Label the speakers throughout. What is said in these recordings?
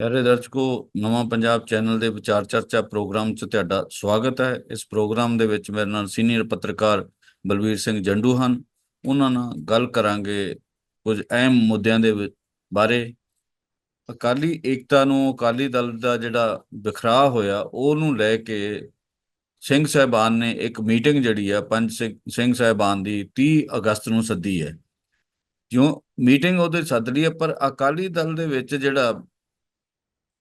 Speaker 1: ਪਿਆਰੇ ਦਰਸ਼ਕੋ, ਨਵਾਂ ਪੰਜਾਬ ਚੈਨਲ ਦੇ ਵਿਚਾਰ ਚਰਚਾ ਪ੍ਰੋਗਰਾਮ 'ਚ ਤੁਹਾਡਾ ਸਵਾਗਤ ਹੈ। ਇਸ ਪ੍ਰੋਗਰਾਮ ਦੇ ਵਿੱਚ ਮੇਰੇ ਨਾਲ ਸੀਨੀਅਰ ਪੱਤਰਕਾਰ ਬਲਵੀਰ ਸਿੰਘ ਜੰਡੂ ਹਨ। ਉਹਨਾਂ ਨਾਲ ਗੱਲ ਕਰਾਂਗੇ ਕੁਝ ਅਹਿਮ ਮੁੱਦਿਆਂ ਦੇ ਬਾਰੇ। ਅਕਾਲੀ ਏਕਤਾ ਨੂੰ ਅਕਾਲੀ ਦਲ ਦਾ ਜਿਹੜਾ ਵਿਖਰਾ ਹੋਇਆ, ਉਹਨੂੰ ਲੈ ਕੇ ਸਿੰਘ ਸਾਹਿਬਾਨ ਨੇ ਇੱਕ ਮੀਟਿੰਗ ਜਿਹੜੀ ਆ, ਪੰਜ ਸਿੰਘ ਸਿੰਘ ਸਾਹਿਬਾਨ ਦੀ 30 ਅਗਸਤ ਨੂੰ ਸੱਦੀ ਹੈ। ਜਿਉਂ ਮੀਟਿੰਗ ਉਹਦੇ ਸੱਦ ਲਈ ਹੈ, ਪਰ ਅਕਾਲੀ ਦਲ ਦੇ ਵਿੱਚ ਜਿਹੜਾ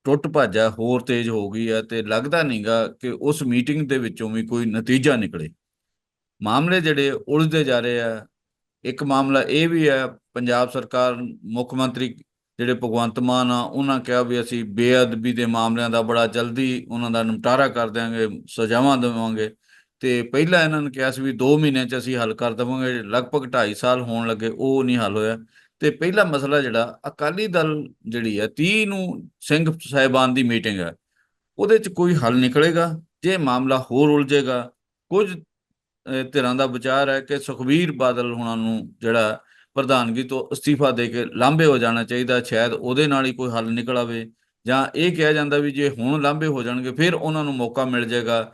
Speaker 1: ਟੁੱਟ ਭੱਜ, ਹੋਰ ਤੇਜ਼ ਹੋ ਗਈ ਹੈ ਤੇ ਲੱਗਦਾ ਨਹੀਂਗਾ ਕਿ ਉਸ ਮੀਟਿੰਗ ਦੇ ਵਿੱਚੋਂ ਵੀ ਕੋਈ ਨਤੀਜਾ ਨਿਕਲੇ। ਮਾਮਲੇ ਜਿਹੜੇ ਉਲਝਦੇ ਜਾ ਰਹੇ ਆ, ਇੱਕ ਮਾਮਲਾ ਇਹ ਵੀ ਹੈ, ਪੰਜਾਬ ਸਰਕਾਰ, ਮੁੱਖ ਮੰਤਰੀ ਜਿਹੜੇ ਭਗਵੰਤ ਮਾਨ ਆ, ਉਹਨਾਂ ਕਿਹਾ ਵੀ ਅਸੀਂ ਬੇਅਦਬੀ ਦੇ ਮਾਮਲਿਆਂ ਦਾ ਬੜਾ ਜਲਦੀ ਉਹਨਾਂ ਦਾ ਨਿਪਟਾਰਾ ਕਰ ਦਿਆਂਗੇ, ਸਜ਼ਾਵਾਂ ਦੇਵਾਂਗੇ। ਤੇ ਪਹਿਲਾਂ ਇਹਨਾਂ ਨੇ ਕਿਹਾ ਸੀ ਵੀ 2 ਮਹੀਨਿਆਂ 'ਚ ਅਸੀਂ ਹੱਲ ਕਰ ਦੇਵਾਂਗੇ, ਲਗਭਗ 2.5 ਸਾਲ ਹੋਣ ਲੱਗੇ, ਉਹ ਨਹੀਂ ਹੱਲ ਹੋਇਆ। ਤੇ ਪਹਿਲਾ ਮਸਲਾ ਜਿਹੜਾ, ਅਕਾਲੀ ਦਲ ਜਿਹੜੀ ਹੈ 30 ਨੂੰ ਸਿੰਘ ਸਾਹਿਬਾਨ ਦੀ ਮੀਟਿੰਗ ਹੈ, ਉਹਦੇ 'ਚ ਕੋਈ ਹੱਲ ਨਿਕਲੇਗਾ? ਜੇ ਮਾਮਲਾ ਹੋਰ ਉਲਝੇਗਾ, ਕੁਝ ਧਿਰਾਂ ਦਾ ਵਿਚਾਰ ਹੈ ਕਿ ਸੁਖਬੀਰ ਬਾਦਲ ਹੁਣਾਂ ਨੂੰ ਜਿਹੜਾ ਪ੍ਰਧਾਨਗੀ ਤੋਂ ਅਸਤੀਫਾ ਦੇ ਕੇ ਲਾਂਭੇ ਹੋ ਜਾਣਾ ਚਾਹੀਦਾ, ਸ਼ਾਇਦ ਉਹਦੇ ਨਾਲ ਹੀ ਕੋਈ ਹੱਲ ਨਿਕਲ ਆਵੇ। ਜਾਂ ਇਹ ਕਿਹਾ ਜਾਂਦਾ ਵੀ ਜੇ ਹੁਣ ਲਾਂਭੇ ਹੋ ਜਾਣਗੇ, ਫਿਰ ਉਹਨਾਂ ਨੂੰ ਮੌਕਾ ਮਿਲ ਜਾਏਗਾ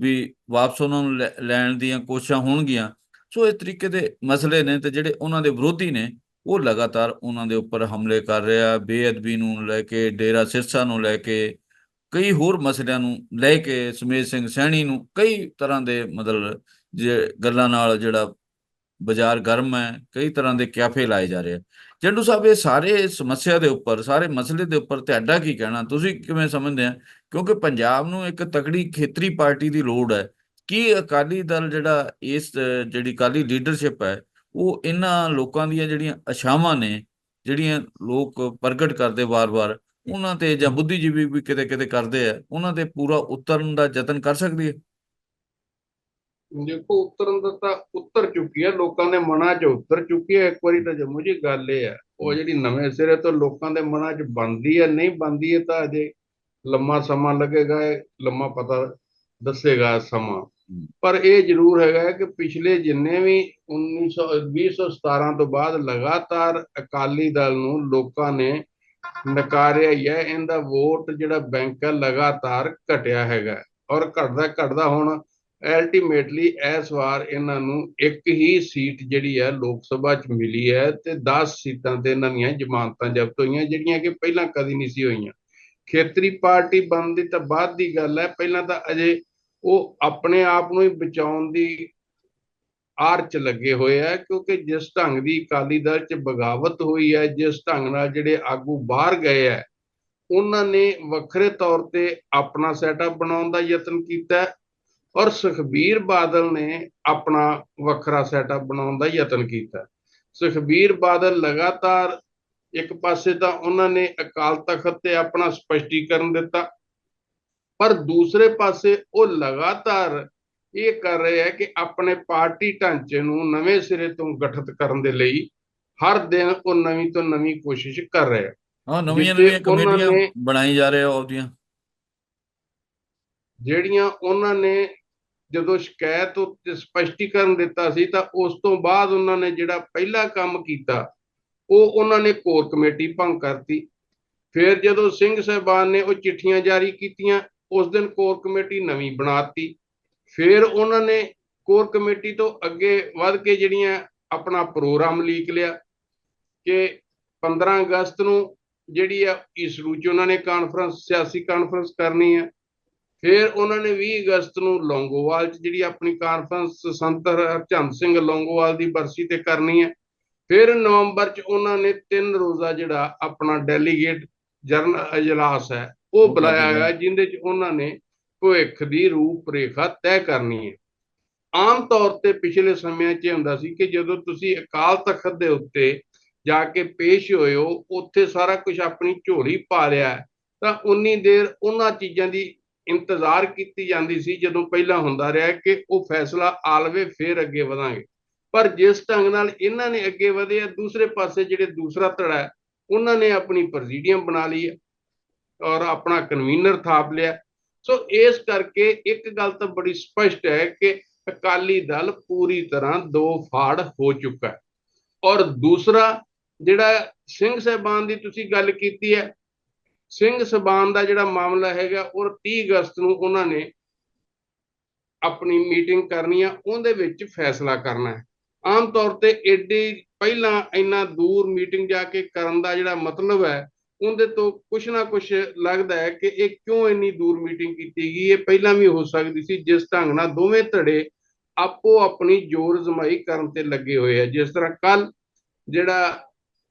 Speaker 1: ਵੀ ਵਾਪਸ ਉਹਨਾਂ ਨੂੰ ਲੈ- ਲੈਣ ਦੀਆਂ ਕੋਸ਼ਿਸ਼ਾਂ ਹੋਣਗੀਆਂ। ਸੋ ਇਸ ਤਰੀਕੇ ਦੇ ਮਸਲੇ ਨੇ ਤੇ ਜਿਹੜੇ ਉਹਨਾਂ ਦੇ ਵਿਰੋਧੀ ਨੇ ਉਹ ਲਗਾਤਾਰ ਉਹਨਾਂ ਦੇ ਉੱਪਰ ਹਮਲੇ ਕਰ ਰਿਹਾ, ਬੇਅਦਬੀ ਨੂੰ ਲੈ ਕੇ, ਡੇਰਾ ਸਿਰਸਾ ਨੂੰ ਲੈ ਕੇ, ਕਈ ਹੋਰ ਮਸਲਿਆਂ ਨੂੰ ਲੈ ਕੇ ਸਮੇਤ ਸਿੰਘ ਸੈਣੀ ਨੂੰ ਕਈ ਤਰ੍ਹਾਂ ਦੇ ਮਤਲਬ ਜੇ ਗੱਲਾਂ ਨਾਲ ਜਿਹੜਾ ਬਾਜ਼ਾਰ ਗਰਮ ਹੈ, ਕਈ ਤਰ੍ਹਾਂ ਦੇ ਕੈਫੇ ਲਾਏ ਜਾ ਰਹੇ ਆ। ਜੰਡੂ ਸਾਹਿਬ, ਇਹ ਸਾਰੇ ਸਮੱਸਿਆ ਦੇ ਉੱਪਰ, ਸਾਰੇ ਮਸਲੇ ਦੇ ਉੱਪਰ ਤੁਹਾਡਾ ਕੀ ਕਹਿਣਾ? ਤੁਸੀਂ ਕਿਵੇਂ ਸਮਝਦੇ ਆ? ਕਿਉਂਕਿ ਪੰਜਾਬ ਨੂੰ ਇੱਕ ਤਕੜੀ ਖੇਤਰੀ ਪਾਰਟੀ ਦੀ ਲੋੜ ਹੈ। ਕੀ ਅਕਾਲੀ ਦਲ ਜਿਹੜਾ ਇਸ, ਜਿਹੜੀ ਅਕਾਲੀ ਲੀਡਰਸ਼ਿਪ ਹੈ ਉਹ ਇਹਨਾਂ ਲੋਕਾਂ ਦੀਆਂ ਜਿਹੜੀਆਂ ਆਸ਼ਾਵਾਂ ਨੇ ਜਿਹੜੀਆਂ ਲੋਕ ਪ੍ਰਗਟ ਕਰਦੇ ਵਾਰ-ਵਾਰ ਉਹਨਾਂ ਤੇ ਜਾਂ ਬੁੱਧੀਜੀਵੀ ਵੀ ਕਿਤੇ ਕਿਤੇ ਕਰਦੇ ਆ ਉਹਨਾਂ ਤੇ ਪੂਰਾ ਉਤਰਨ ਦਾ ਯਤਨ ਕਰ ਸਕਦੀ ਹੈ?
Speaker 2: ਦੇਖੋ ਉਤਰਨ ਦਾ ਤਾਂ ਉੱਤਰ ਚੁੱਕੀ ਹੈ ਲੋਕਾਂ ਦੇ ਮਨਾਂ 'ਚ ਉਤਰ ਚੁੱਕੀ ਹੈ। ਇੱਕ ਵਾਰੀ ਤਾਂ ਜੰਮੂ ਜੀ ਗੱਲ ਇਹ ਹੈ ਉਹ ਜਿਹੜੀ ਨਵੇਂ ਸਿਰੇ ਤੋਂ ਲੋਕਾਂ ਦੇ ਮਨਾਂ 'ਚ ਬਣਦੀ ਹੈ ਨਹੀਂ ਬਣਦੀ ਹੈ ਤਾਂ ਅਜੇ ਲੰਮਾ ਸਮਾਂ ਲੱਗੇਗਾ ਇਹ ਲੰਮਾ ਪਤਾ ਦੱਸੇਗਾ ਸਮਾਂ। ਪਰ ਇਹ ਜ਼ਰੂਰ ਹੈਗਾ ਕਿ ਪਿਛਲੇ ਜਿੰਨੇ ਵੀ 1900 2017 ਤੋਂ ਬਾਅਦ ਲਗਾਤਾਰ ਅਕਾਲੀ ਦਲ ਨੂੰ ਲੋਕਾਂ ਨੇ ਨਕਾਰਿਆ ਹੀ ਹੈ, ਇਹਦਾ ਵੋਟ ਜਿਹੜਾ ਬੈਂਕ ਹੈ ਲਗਾਤਾਰ ਘਟਿਆ ਹੈਗਾ ਔਰ ਘਟਦਾ ਘਟਦਾ ਹੁਣ ਅਲਟੀਮੇਟਲੀ ਇਸ ਵਾਰ ਇਹਨਾਂ ਨੂੰ ਇੱਕ ਹੀ ਸੀਟ ਜਿਹੜੀ ਹੈ ਲੋਕ ਸਭਾ 'ਚ ਮਿਲੀ ਹੈ ਤੇ 10 ਸੀਟਾਂ ਤੇ ਇਹਨਾਂ ਦੀਆਂ ਜ਼ਮਾਨਤਾਂ ਜ਼ਬਤ ਹੋਈਆਂ, ਜਿਹੜੀਆਂ ਕਿ ਪਹਿਲਾਂ ਕਦੀ ਨਹੀਂ ਸੀ ਹੋਈਆਂ। ਖੇਤਰੀ ਪਾਰਟੀ ਬਣਦੀ ਤਾਂ ਬਾਅਦ ਦੀ ਗੱਲ ਹੈ, ਪਹਿਲਾਂ ਤਾਂ ਅਜੇ ਉਹ ਆਪਣੇ ਆਪ ਨੂੰ ਹੀ ਬਚਾਉਣ ਦੀ ਆਰ ਚ ਲੱਗੇ ਹੋਏ ਆ, ਕਿਉਂਕਿ ਜਿਸ ਢੰਗ ਦੀ ਅਕਾਲੀ ਦਲ ਚ ਬਗਾਵਤ ਹੋਈ ਹੈ, ਜਿਸ ਢੰਗ ਨਾਲ ਜਿਹੜੇ ਆਗੂ ਬਾਹਰ ਗਏ ਆ, ਉਹਨਾਂ ਨੇ ਵੱਖਰੇ ਤੌਰ ਤੇ ਆਪਣਾ ਸੈਟਅਪ ਬਣਾਉਣ ਦਾ ਯਤਨ ਕੀਤਾ ਔਰ ਸੁਖਬੀਰ ਬਾਦਲ ਨੇ ਆਪਣਾ ਵੱਖਰਾ ਸੈਟਅਪ ਬਣਾਉਣ ਦਾ ਯਤਨ ਕੀਤਾ ਸੁਖਬੀਰ ਬਾਦਲ ਲਗਾਤਾਰ ਇੱਕ ਪਾਸੇ ਤਾਂ ਉਹਨਾਂ ਨੇ ਅਕਾਲ ਤਖਤ ਤੇ ਆਪਣਾ ਸਪਸ਼ਟੀਕਰਨ ਦਿੱਤਾ ਪਰ ਦੂਸਰੇ ਪਾਸੇ ਉਹ ਲਗਾਤਾਰ ਇਹ ਕਰ ਰਹੇ ਹੈ ਕਿ ਆਪਣੇ ਪਾਰਟੀ ਢਾਂਚੇ ਨੂੰ ਨਵੇਂ ਸਿਰੇ ਤੋਂ ਗਠਿਤ ਕਰਨ ਦੇ ਲਈ ਹਰ ਦਿਨ ਉਹ ਨਵੀਂ ਤੋਂ ਨਵੀਂ ਕੋਸ਼ਿਸ਼ ਕਰ ਰਹੇ ਹੈ।
Speaker 1: ਹਾਂ ਨਵੀਆਂ ਨਵੀਆਂ ਕਮੇਟੀਆਂ ਬਣਾਈ ਜਾ ਰਹੇ ਆ ਉਹਦੀਆਂ
Speaker 2: ਜਿਹੜੀਆਂ ਉਹਨਾਂ ਨੇ ਜਦੋਂ ਸ਼ਿਕਾਇਤ ਉੱਤੇ ਸਪਸ਼ਟੀਕਰਨ ਦਿੱਤਾ ਸੀ ਤਾਂ ਉਸ ਤੋਂ ਬਾਅਦ ਉਹਨਾਂ ਨੇ ਜਿਹੜਾ ਪਹਿਲਾ ਕੰਮ ਕੀਤਾ ਉਹ ਉਹਨਾਂ ਨੇ ਕੋਰ ਕਮੇਟੀ ਭੰਗ ਕਰਤੀ। ਫਿਰ ਜਦੋਂ ਸਿੰਘ ਸਾਹਿਬਾਨ ਨੇ ਉਹ ਚਿੱਠੀਆਂ ਜਾਰੀ ਕੀਤੀਆਂ ਉਸ ਦਿਨ ਕੋਰ ਕਮੇਟੀ ਨਵੀਂ ਬਣਾਤੀ। ਫਿਰ ਉਹਨਾਂ ਨੇ ਕੋਰ ਕਮੇਟੀ ਤੋਂ ਅੱਗੇ ਵੱਧ ਕੇ ਜਿਹੜੀਆਂ ਆਪਣਾ ਪ੍ਰੋਗਰਾਮ ਲੀਕ ਲਿਆ ਕਿ 15 ਅਗਸਤ ਨੂੰ ਜਿਹੜੀ ਆ ਇਸ ਚ ਉਹਨਾਂ ਨੇ ਕਾਨਫਰੰਸ ਸਿਆਸੀ ਕਾਨਫਰੰਸ ਕਰਨੀ ਹੈ ਫਿਰ ਉਹਨਾਂ ਨੇ 20 ਅਗਸਤ ਨੂੰ ਲੌਂਗੋਵਾਲ 'ਚ ਜਿਹੜੀ ਆਪਣੀ ਕਾਨਫਰੰਸ ਸੰਤ ਹਰਚੰਦ ਸਿੰਘ ਲੌਂਗੋਵਾਲ ਦੀ ਬਰਸੀ ਤੇ ਕਰਨੀ ਹੈ ਫਿਰ ਨਵੰਬਰ 'ਚ ਉਹਨਾਂ ਨੇ ਤਿੰਨ ਰੋਜ਼ਾ ਜਿਹੜਾ ਆਪਣਾ ਡੈਲੀਗੇਟ ਜਰਨ ਇਜਲਾਸ ਹੈ। ਉਹ ਬੁਲਾਇਆ। ਹੋਇਆ ਜਿੰਦੇ 'ਚ ਉਹਨਾਂ ਨੇ ਭਵਿੱਖ ਦੀ ਰੂਪ ਰੇਖਾ ਤੈਅ ਕਰਨੀ ਹੈ। ਆਮ ਤੌਰ ਤੇ ਪਿਛਲੇ ਸਮਿਆਂ 'ਚ ਹੁੰਦਾ ਸੀ ਕਿ ਜਦੋਂ ਤੁਸੀਂ ਅਕਾਲ ਤਖਤ ਦੇ ਉੱਤੇ ਜਾ ਕੇ ਪੇਸ਼ ਹੋਏ ਹੋ ਉੱਥੇ ਸਾਰਾ ਕੁਝ ਆਪਣੀ ਝੋਲੀ ਪਾ ਲਿਆ ਤਾਂ ਉਨੀ ਦੇਰ ਉਹਨਾਂ ਚੀਜ਼ਾਂ ਦੀ ਇੰਤਜ਼ਾਰ ਕੀਤੀ ਜਾਂਦੀ ਸੀ ਜਦੋਂ ਪਹਿਲਾਂ ਹੁੰਦਾ ਰਿਹਾ ਕਿ ਉਹ ਫੈਸਲਾ ਆਲਵੇ ਫੇਰ ਅੱਗੇ ਵਧਾਂਗੇ। ਪਰ ਜਿਸ ਢੰਗ ਨਾਲ ਇਹਨਾਂ ਨੇ ਅੱਗੇ ਵਧੇ ਆ ਦੂਸਰੇ ਪਾਸੇ ਜਿਹੜੇ ਦੂਸਰਾ ਧੜਾ ਹੈ ਉਹਨਾਂ ਨੇ ਆਪਣੀ ਪ੍ਰੈਜ਼ੀਡੀਅਮ ਬਣਾ ਲਈ ਹੈ। ਔਰ ਆਪਣਾ ਕਨਵੀਨਰ ਥਾਪ ਲਿਆ। ਸੋ ਇਸ ਕਰਕੇ ਇੱਕ ਗੱਲ ਤਾਂ ਬੜੀ ਸਪਸ਼ਟ ਹੈ ਕਿ ਅਕਾਲੀ ਦਲ ਪੂਰੀ ਤਰ੍ਹਾਂ ਦੋ ਫਾੜ ਹੋ ਚੁੱਕਾ ਹੈ। ਔਰ ਦੂਸਰਾ, ਜਿਹੜਾ ਸਿੰਘ ਸਾਹਿਬਾਨ ਦੀ ਤੁਸੀਂ ਗੱਲ ਕੀਤੀ ਹੈ, ਸਿੰਘ ਸਬਾਨ ਦਾ ਜਿਹੜਾ ਮਾਮਲਾ ਹੈਗਾ, ਉਹ 30 ਅਗਸਤ ਨੂੰ ਉਹਨਾਂ ਨੇ ਆਪਣੀ ਮੀਟਿੰਗ ਕਰਨੀ ਆ, ਉਹਦੇ ਵਿੱਚ ਫੈਸਲਾ ਕਰਨਾ ਹੈ। ਆਮ ਤੌਰ ਤੇ ਏਡੀ ਪਹਿਲਾਂ ਇੰਨਾ ਦੂਰ ਮੀਟਿੰਗ ਜਾ ਕੇ ਕਰਨ ਦਾ ਜਿਹੜਾ ਮਤਲਬ ਹੈ ਉਹਦੇ ਤੋਂ ਕੁਛ ਨਾ ਕੁਛ ਲੱਗਦਾ ਹੈ ਕਿ ਇਹ ਕਿਉਂ ਇੰਨੀ ਦੂਰ ਮੀਟਿੰਗ ਕੀਤੀ ਗਈ? ਇਹ ਪਹਿਲਾਂ ਵੀ ਹੋ ਸਕਦੀ ਸੀ ਜਿਸ ਢੰਗ ਨਾਲ ਦੋਵੇਂ ਧੜੇ ਆਪੋ ਆਪਣੀ ਜ਼ੋਰ ਜ਼ਮਾਈ ਕਰਨ ਤੇ ਲੱਗੇ ਹੋਏ ਆ। ਜਿਸ ਤਰ੍ਹਾਂ ਕੱਲ ਜਿਹੜਾ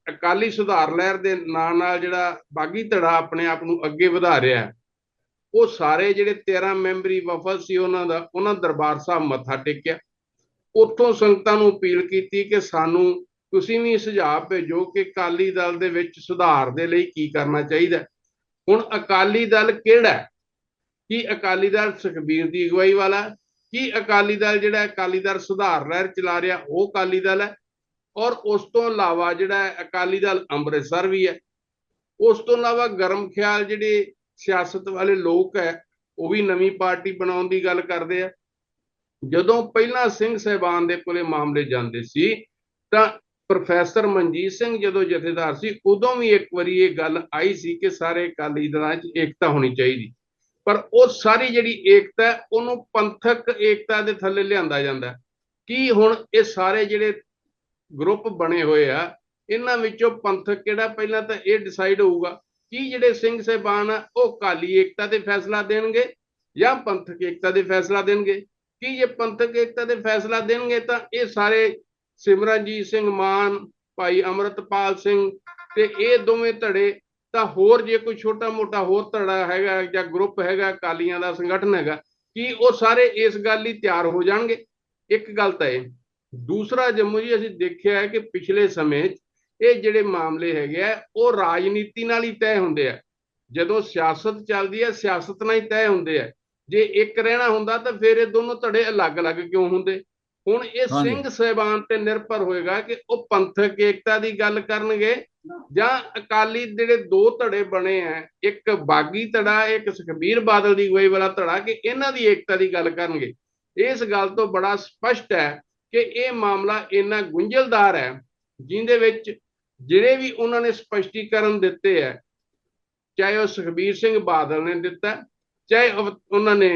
Speaker 2: ਅਕਾਲੀ ਸੁਧਾਰ ਲਹਿਰ ਦੇ ਨਾਂ ਨਾਲ ਜਿਹੜਾ ਬਾਗੀ ਧੜਾ ਆਪਣੇ ਆਪ ਨੂੰ ਅੱਗੇ ਵਧਾ ਰਿਹਾ ਹੈ, ਉਹ ਸਾਰੇ ਜਿਹੜੇ 13 ਮੈਂਬਰੀ ਵਫਦ ਸੀ ਉਹਨਾਂ ਦਾ ਉਹਨਾਂ ਦਰਬਾਰ ਸਾਹਿਬ ਮੱਥਾ ਟੇਕਿਆ। ਉੱਥੋਂ ਸੰਗਤਾਂ ਨੂੰ ਅਪੀਲ ਕੀਤੀ ਕਿ ਸਾਨੂੰ ਤੁਸੀਂ ਵੀ ਸੁਝਾਅ ਭੇਜੋ ਕਿ ਅਕਾਲੀ ਦਲ ਦੇ ਵਿੱਚ ਸੁਧਾਰ ਦੇ ਲਈ ਕੀ ਕਰਨਾ ਚਾਹੀਦਾ ਹੁਣ ਅਕਾਲੀ ਦਲ ਕਿਹੜਾ ਕੀ ਅਕਾਲੀ ਦਲ ਸੁਖਬੀਰ ਦੀ ਅਗਵਾਈ ਵਾਲਾ ਕੀ ਅਕਾਲੀ ਦਲ ਜਿਹੜਾ ਅਕਾਲੀ ਦਲ ਸੁਧਾਰ ਲਹਿਰ ਚਲਾ ਰਿਹਾ, ਉਹ ਅਕਾਲੀ ਦਲ ਹੈ? ਔਰ ਉਸ ਤੋਂ ਇਲਾਵਾ ਜਿਹੜਾ ਅਕਾਲੀ ਦਲ ਅੰਮ੍ਰਿਤਸਰ ਵੀ ਹੈ। ਉਸ ਤੋਂ ਇਲਾਵਾ ਗਰਮ ਖਿਆਲ ਜਿਹੜੇ ਸਿਆਸਤ ਵਾਲੇ ਲੋਕ ਹੈ, ਉਹ ਵੀ ਨਵੀਂ ਪਾਰਟੀ ਬਣਾਉਣ ਦੀ ਗੱਲ ਕਰਦੇ ਆ। ਜਦੋਂ ਪਹਿਲਾਂ ਸਿੰਘ ਸਹਿਬਾਨ ਦੇ ਕੋਲੇ ਮਾਮਲੇ ਜਾਂਦੇ ਸੀ, ਤਾਂ ਪ੍ਰੋਫੈਸਰ ਮਨਜੀਤ ਸਿੰਘ ਜਦੋਂ ਜਥੇਦਾਰ ਸੀ, ਉਦੋਂ ਵੀ ਇੱਕ ਵਾਰੀ ਇਹ ਗੱਲ ਆਈ ਸੀ ਕਿ ਸਾਰੇ ਅਕਾਲੀ ਦਲਾਂ 'ਚ ਏਕਤਾ ਹੋਣੀ ਚਾਹੀਦੀ। ਪਰ ਉਹ ਸਾਰੀ ਜਿਹੜੀ ਏਕਤਾ ਉਹਨੂੰ ਪੰਥਕ ਏਕਤਾ ਦੇ ਥੱਲੇ ਲਿਆਂਦਾ ਜਾਂਦਾ ਕੀ ਹੁਣ ਇਹ ਸਾਰੇ ਜਿਹੜੇ ਗਰੁੱਪ ਬਣੇ ਹੋਏ ਆ, ਇਹਨਾਂ ਵਿੱਚੋਂ ਪੰਥਕ ਕਿਹੜਾ ਪਹਿਲਾਂ ਤਾਂ ਇਹ ਡਿਸਾਈਡ ਹੋਊਗਾ, ਕੀ ਜਿਹੜੇ ਸਿੰਘ ਸਹਿਬਾਨ ਆ, ਉਹ ਕਾਲੀ ਏਕਤਾ ਦੇ ਫੈਸਲਾ ਦੇਣਗੇ ਜਾਂ ਪੰਥਕ ਏਕਤਾ ਦੇ ਫੈਸਲਾ ਦੇਣਗੇ? ਕੀ ਜੇ ਪੰਥਕ ਏਕਤਾ ਦੇ ਫੈਸਲਾ ਦੇਣਗੇ ਤਾਂ ਇਹ ਸਾਰੇ ਸਿਮਰਨਜੀਤ ਸਿੰਘ ਮਾਨ, ਭਾਈ ਅਮਰਤਪਾਲ ਸਿੰਘ ਤੇ ਇਹ ਦੋਵੇਂ ਧੜੇ, ਤਾਂ ਹੋਰ ਜੇ ਕੋਈ ਛੋਟਾ ਮੋਟਾ ਹੋਰ ਧੜਾ ਹੈਗਾ ਜਾਂ ਗਰੁੱਪ ਹੈਗਾ ਕਾਲੀਆਂ ਦਾ ਸੰਗਠਨ ਹੈਗਾ, ਕਿ ਉਹ ਸਾਰੇ ਇਸ ਗੱਲ ਲਈ ਤਿਆਰ ਹੋ ਜਾਣਗੇ? ਇੱਕ ਗੱਲ ਤਾਂ ਇਹ। ਦੂਸਰਾ ਜੰਮੂ ਜੀ, ਅਸੀਂ ਦੇਖਿਆ ਹੈ ਕਿ ਪਿਛਲੇ ਸਮੇਂ 'ਚ ਇਹ ਜਿਹੜੇ ਮਾਮਲੇ ਹੈਗੇ ਆ, ਉਹ ਰਾਜਨੀਤੀ ਨਾਲ ਹੀ ਤੈਅ ਹੁੰਦੇ ਆ। ਜਦੋਂ ਸਿਆਸਤ ਚੱਲਦੀ ਹੈ, ਸਿਆਸਤ ਨਾਲ ਹੀ ਤੈਅ ਹੁੰਦੇ ਆ। ਜੇ ਇੱਕ ਰਹਿਣਾ ਹੁੰਦਾ, ਤਾਂ ਫਿਰ ਇਹ ਦੋਨੋਂ ਧੜੇ ਅਲੱਗ-ਅਲੱਗ ਕਿਉਂ ਹੁੰਦੇ? ਹੁਣ ਇਹ। ਸਿੰਘ ਸਹਿਬਾਨ ਤੇ ਨਿਰਭਰ ਹੋਏਗਾ ਕਿ ਉਹ ਪੰਥਕ ਏਕਤਾ ਦੀ ਗੱਲ ਕਰਨਗੇ ਜਾਂ ਅਕਾਲੀ ਜਿਹੜੇ ਦੋ ਧੜੇ ਬਣੇ ਆ ਇੱਕ ਬਾਗੀ ਧੜਾ ਇੱਕ ਸੁਖਬੀਰ ਬਾਦਲ ਦੀ ਅਗਵਾਈ ਵਾਲਾ ਧੜਾ ਕਿ ਇਹਨਾਂ ਦੀ ਏਕਤਾ ਦੀ ਗੱਲ ਕਰਨਗੇ ਇਸ ਗੱਲ ਤੋਂ ਬੜਾ ਸਪਸ਼ਟ ਹੈ ਕਿ ਇਹ ਮਾਮਲਾ ਇੰਨਾ ਗੁੰਝਲਦਾਰ ਹੈ ਜਿੰਦੇ ਵਿੱਚ ਜਿਹੜੇ ਵੀ ਉਹਨਾਂ ਨੇ ਸਪਸ਼ਟੀਕਰਨ ਦਿੱਤੇ ਹੈ ਚਾਹੇ ਉਹ ਸੁਖਬੀਰ ਸਿੰਘ ਬਾਦਲ ਨੇ ਦਿੱਤਾ ਚਾਹੇ ਉਹ- ਉਹਨਾਂ ਨੇ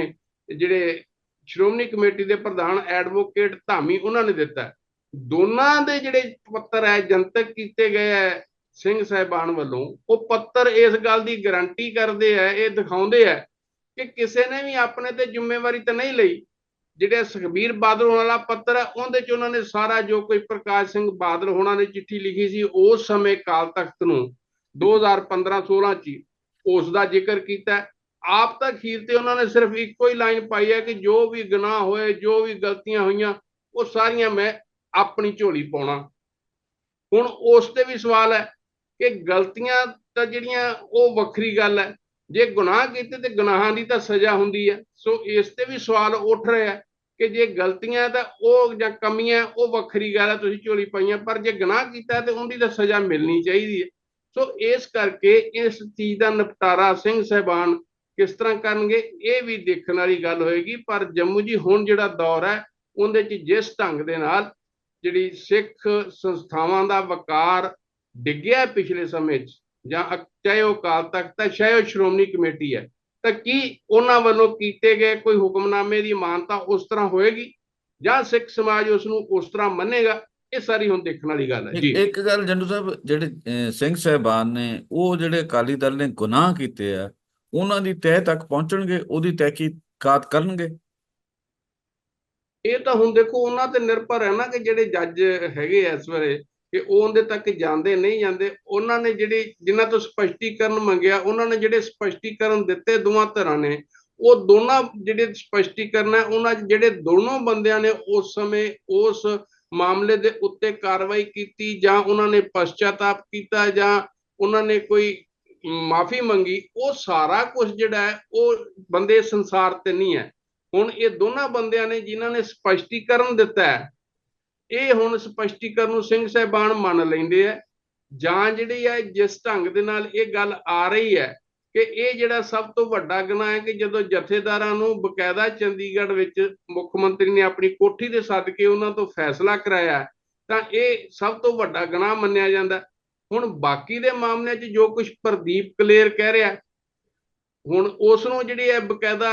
Speaker 2: ਜਿਹੜੇ ਸ਼੍ਰੋਮਣੀ ਕਮੇਟੀ ਦੇ ਪ੍ਰਧਾਨ ਐਡਵੋਕੇਟ ਧਾਮੀ ਉਹਨਾਂ ਨੇ ਦਿੱਤਾ ਦੋਨਾਂ ਦੇ ਜਿਹੜੇ ਪੱਤਰ ਹੈ, ਜਨਤਕ ਕੀਤੇ ਗਏ ਹੈ ਸਿੰਘ ਸਾਹਿਬਾਨ ਵੱਲੋਂ, ਉਹ ਪੱਤਰ ਇਸ ਗੱਲ ਦੀ ਗਾਰੰਟੀ ਕਰਦੇ ਹੈ, ਇਹ ਦਿਖਾਉਂਦੇ ਹੈ ਕਿ ਕਿਸੇ ਨੇ ਵੀ ਆਪਣੇ ਤੇ ਜ਼ਿੰਮੇਵਾਰੀ ਤਾਂ ਨਹੀਂ ਲਈ। ਜਿਹੜੇ ਸੁਖਬੀਰ ਬਾਦਲ ਹੋਣ ਵਾਲਾ ਪੱਤਰ ਹੈ, ਉਹਦੇ ਚ ਉਹਨਾਂ ਨੇ ਸਾਰਾ ਜੋ ਕੋਈ ਪ੍ਰਕਾਸ਼ ਸਿੰਘ ਬਾਦਲ ਹੋਣਾ ਨੇ ਚਿੱਠੀ ਲਿਖੀ ਸੀ, ਉਸ ਸਮੇਂ ਕਾਲ ਤਖਤ ਨੂੰ 2015-16 ਚ ਹੀ ਉਸ ਦਾ ਜ਼ਿਕਰ ਕੀਤਾ ਆਪ ਤਾਂ ਖੀਰ ਤੇ ਉਹਨਾਂ ਨੇ ਸਿਰਫ ਇੱਕੋ ਹੀ ਲਾਈਨ ਪਾਈ ਹੈ ਕਿ ਜੋ ਵੀ ਗੁਨਾਹ ਹੋਏ, ਜੋ ਵੀ ਗਲਤੀਆਂ ਹੋਈਆਂ, ਉਹ ਸਾਰੀਆਂ ਮੈਂ ਆਪਣੀ ਝੋਲੀ ਪਾਉਣਾ। ਹੁਣ ਉਸ ਤੇ ਵੀ ਸਵਾਲ ਹੈ ਕਿ ਗਲਤੀਆਂ ਤਾਂ ਜਿਹੜੀਆਂ ਉਹ ਵੱਖਰੀ ਗੱਲ ਹੈ। ਜੇ ਗੁਨਾਹ ਕੀਤੇ ਤੇ ਗੁਨਾਹਾਂ ਦੀ ਤਾਂ ਸਜ਼ਾ ਹੁੰਦੀ ਹੈ। ਸੋ ਇਸ ਤੇ ਵੀ ਸਵਾਲ ਉੱਠ ਰਿਹਾ ਹੈ ਕਿ ਜੇ ਗਲਤੀਆਂ ਤਾਂ ਉਹ ਜਾਂ ਕਮੀਆਂ, ਉਹ ਵੱਖਰੀ ਗੱਲ ਹੈ, ਤੁਸੀਂ ਝੋਲੀ ਪਾਈਆਂ, ਪਰ ਜੇ ਗੁਨਾਹ ਕੀਤਾ ਤੇ ਉਹਦੀ ਤਾਂ ਸਜ਼ਾ ਮਿਲਣੀ ਚਾਹੀਦੀ ਹੈ। ਸੋ ਇਸ ਕਰਕੇ ਇਸ ਚੀਜ਼ ਦਾ ਨਿਪਟਾਰਾ ਸਿੰਘ ਸਹਿਬਾਨ ਕਿਸ ਤਰ੍ਹਾਂ ਕਰਨਗੇ, ਇਹ ਵੀ ਦੇਖਣ ਵਾਲੀ ਗੱਲ ਹੋਏਗੀ। ਪਰ ਜੰਮੂ ਜੀ, ਹੁਣ ਜਿਹੜਾ ਦੌਰ ਹੈ, ਉਹਦੇ 'ਚ ਜਿਸ ਢੰਗ ਦੇ ਨਾਲ ਜਿਹੜੀ ਸਿੱਖ ਸੰਸਥਾਵਾਂ ਦਾ ਵਕਾਰ ਡਿੱਗਿਆ ਪਿਛਲੇ ਸਮੇਂ 'ਚ, ਜਾਂ ਚਾਹੇ ਉਹ ਅਕਾਲ ਤਖਤ ਹੈ, ਚਾਹੇ ਉਹ ਸ਼੍ਰੋਮਣੀ ਕਮੇਟੀ ਹੈ, ਤਾਂ ਕੀ ਉਹਨਾਂ ਵੱਲੋਂ ਕੀਤੇ ਗਏ ਕੋਈ ਹੁਕਮਨਾਮੇ ਦੀ ਮਾਨਤਾ ਉਸ ਤਰ੍ਹਾਂ ਹੋਏਗੀ? ਜਾਂ ਸਿੱਖ ਸਮਾਜ ਉਸ ਨੂੰ ਉਸ ਤਰ੍ਹਾਂ ਮੰਨੇਗਾ? ਇਹ ਸਾਰੀ ਹੁਣ ਦੇਖਣ ਵਾਲੀ ਗੱਲ ਹੈ।
Speaker 1: ਇੱਕ
Speaker 2: ਜੀ।
Speaker 1: ਇੱਕ ਗੱਲ ਜੰਡੂ ਸਾਹਿਬ, ਜਿਹੜੇ ਸਿੰਘ ਸਾਹਿਬਾਨ ਨੇ, ਉਹ ਜਿਹੜੇ ਅਕਾਲੀ ਦਲ ਨੇ ਗੁਨਾਹ ਕੀਤੇ ਆ ਉਹਨਾਂ ਦੀ ਤਹਿ ਤੱਕ ਪਹੁੰਚਣਗੇ, ਉਹਦੀ ਤਹਿਕੀਕਾਤ ਕਰਨਗੇ।
Speaker 2: ਇਹ ਤਾਂ ਹੁਣ ਦੇਖੋ, ਉਹਨਾਂ ਤੇ ਨਿਰਭਰ ਹੈ ਨਾ ਕਿ ਜਿਹੜੇ ਜੱਜ ਹੈਗੇ ਇਸ ਵੇਲੇ, ਕਿ ਉਹ ਉਹਦੇ ਤੱਕ ਜਾਂਦੇ, ਨਹੀਂ ਜਾਂਦੇ। ਉਹਨਾਂ ਨੇ ਜਿਹੜੀ, ਜਿਨ੍ਹਾਂ ਤੋਂ ਸਪਸ਼ਟੀਕਰਨ ਮੰਗਿਆ, ਉਹਨਾਂ ਨੇ ਜਿਹੜੇ ਸਪਸ਼ਟੀਕਰਨ ਦਿੱਤੇ ਦੋਵਾਂ ਧਿਰਾਂ ਨੇ, ਉਹ ਦੋਨਾਂ ਜਿਹੜੇ ਸਪਸ਼ਟੀਕਰਨ ਹੈ, ਉਹਨਾਂ ਜਿਹੜੇ ਦੋਨੋਂ ਬੰਦਿਆਂ ਨੇ ਉਸ ਸਮੇਂ ਉਸ ਮਾਮਲੇ ਦੇ ਉੱਤੇ ਕਾਰਵਾਈ ਕੀਤੀ ਜਾਂ ਉਹਨਾਂ ਨੇ ਪਛਤਾਤਾਪ ਕੀਤਾ ਜਾਂ ਉਹਨਾਂ ਨੇ ਕੋਈ ਮਾਫੀ ਮੰਗੀ, ਉਹ ਸਾਰਾ ਕੁਝ ਜਿਹੜਾ ਹੈ, ਉਹ ਬੰਦੇ ਸੰਸਾਰ ਤੇ ਨਹੀਂ ਹੈ। ਹੁਣ ਇਹ ਦੋਨਾਂ ਬੰਦਿਆਂ ਨੇ ਜਿਨ੍ਹਾਂ ਨੇ ਸਪਸ਼ਟੀਕਰਨ ਦਿੱਤਾ ਹੈ, ਇਹ ਹੁਣ ਸਪਸ਼ਟੀਕਰਨ ਨੂੰ ਸਿੰਘ ਸਾਹਿਬਾਨ ਮੰਨ ਲੈਂਦੇ ਆ ਜਾਂ ਜਿਹੜੀ ਹੈ, ਜਿਸ ਢੰਗ ਦੇ ਨਾਲ ਇਹ ਗੱਲ ਆ ਰਹੀ ਹੈ ਕਿ ਇਹ ਜਿਹੜਾ ਸਭ ਤੋਂ ਵੱਡਾ ਗੁਨਾਹ ਹੈ ਕਿ ਜਦੋਂ ਜਥੇਦਾਰਾਂ ਨੂੰ ਬਕਾਇਦਾ ਚੰਡੀਗੜ੍ਹ ਵਿੱਚ ਮੁੱਖ ਮੰਤਰੀ ਨੇ ਆਪਣੀ ਕੋਠੀ ਦੇ ਸੱਦ ਕੇ ਉਹਨਾਂ ਤੋਂ ਫੈਸਲਾ ਕਰਾਇਆ, ਤਾਂ ਇਹ ਸਭ ਤੋਂ ਵੱਡਾ ਗੁਨਾਹ ਮੰਨਿਆ ਜਾਂਦਾ। ਹੁਣ ਬਾਕੀ ਦੇ ਮਾਮਲਿਆਂ 'ਚ ਜੋ ਕੁਝ ਪ੍ਰਦੀਪ ਕਲੇਰ ਕਹਿ ਰਿਹਾ ਹੁਣ ਉਸ ਨੂੰ ਜਿਹੜੀ ਹੈ ਬਕਾਇਦਾ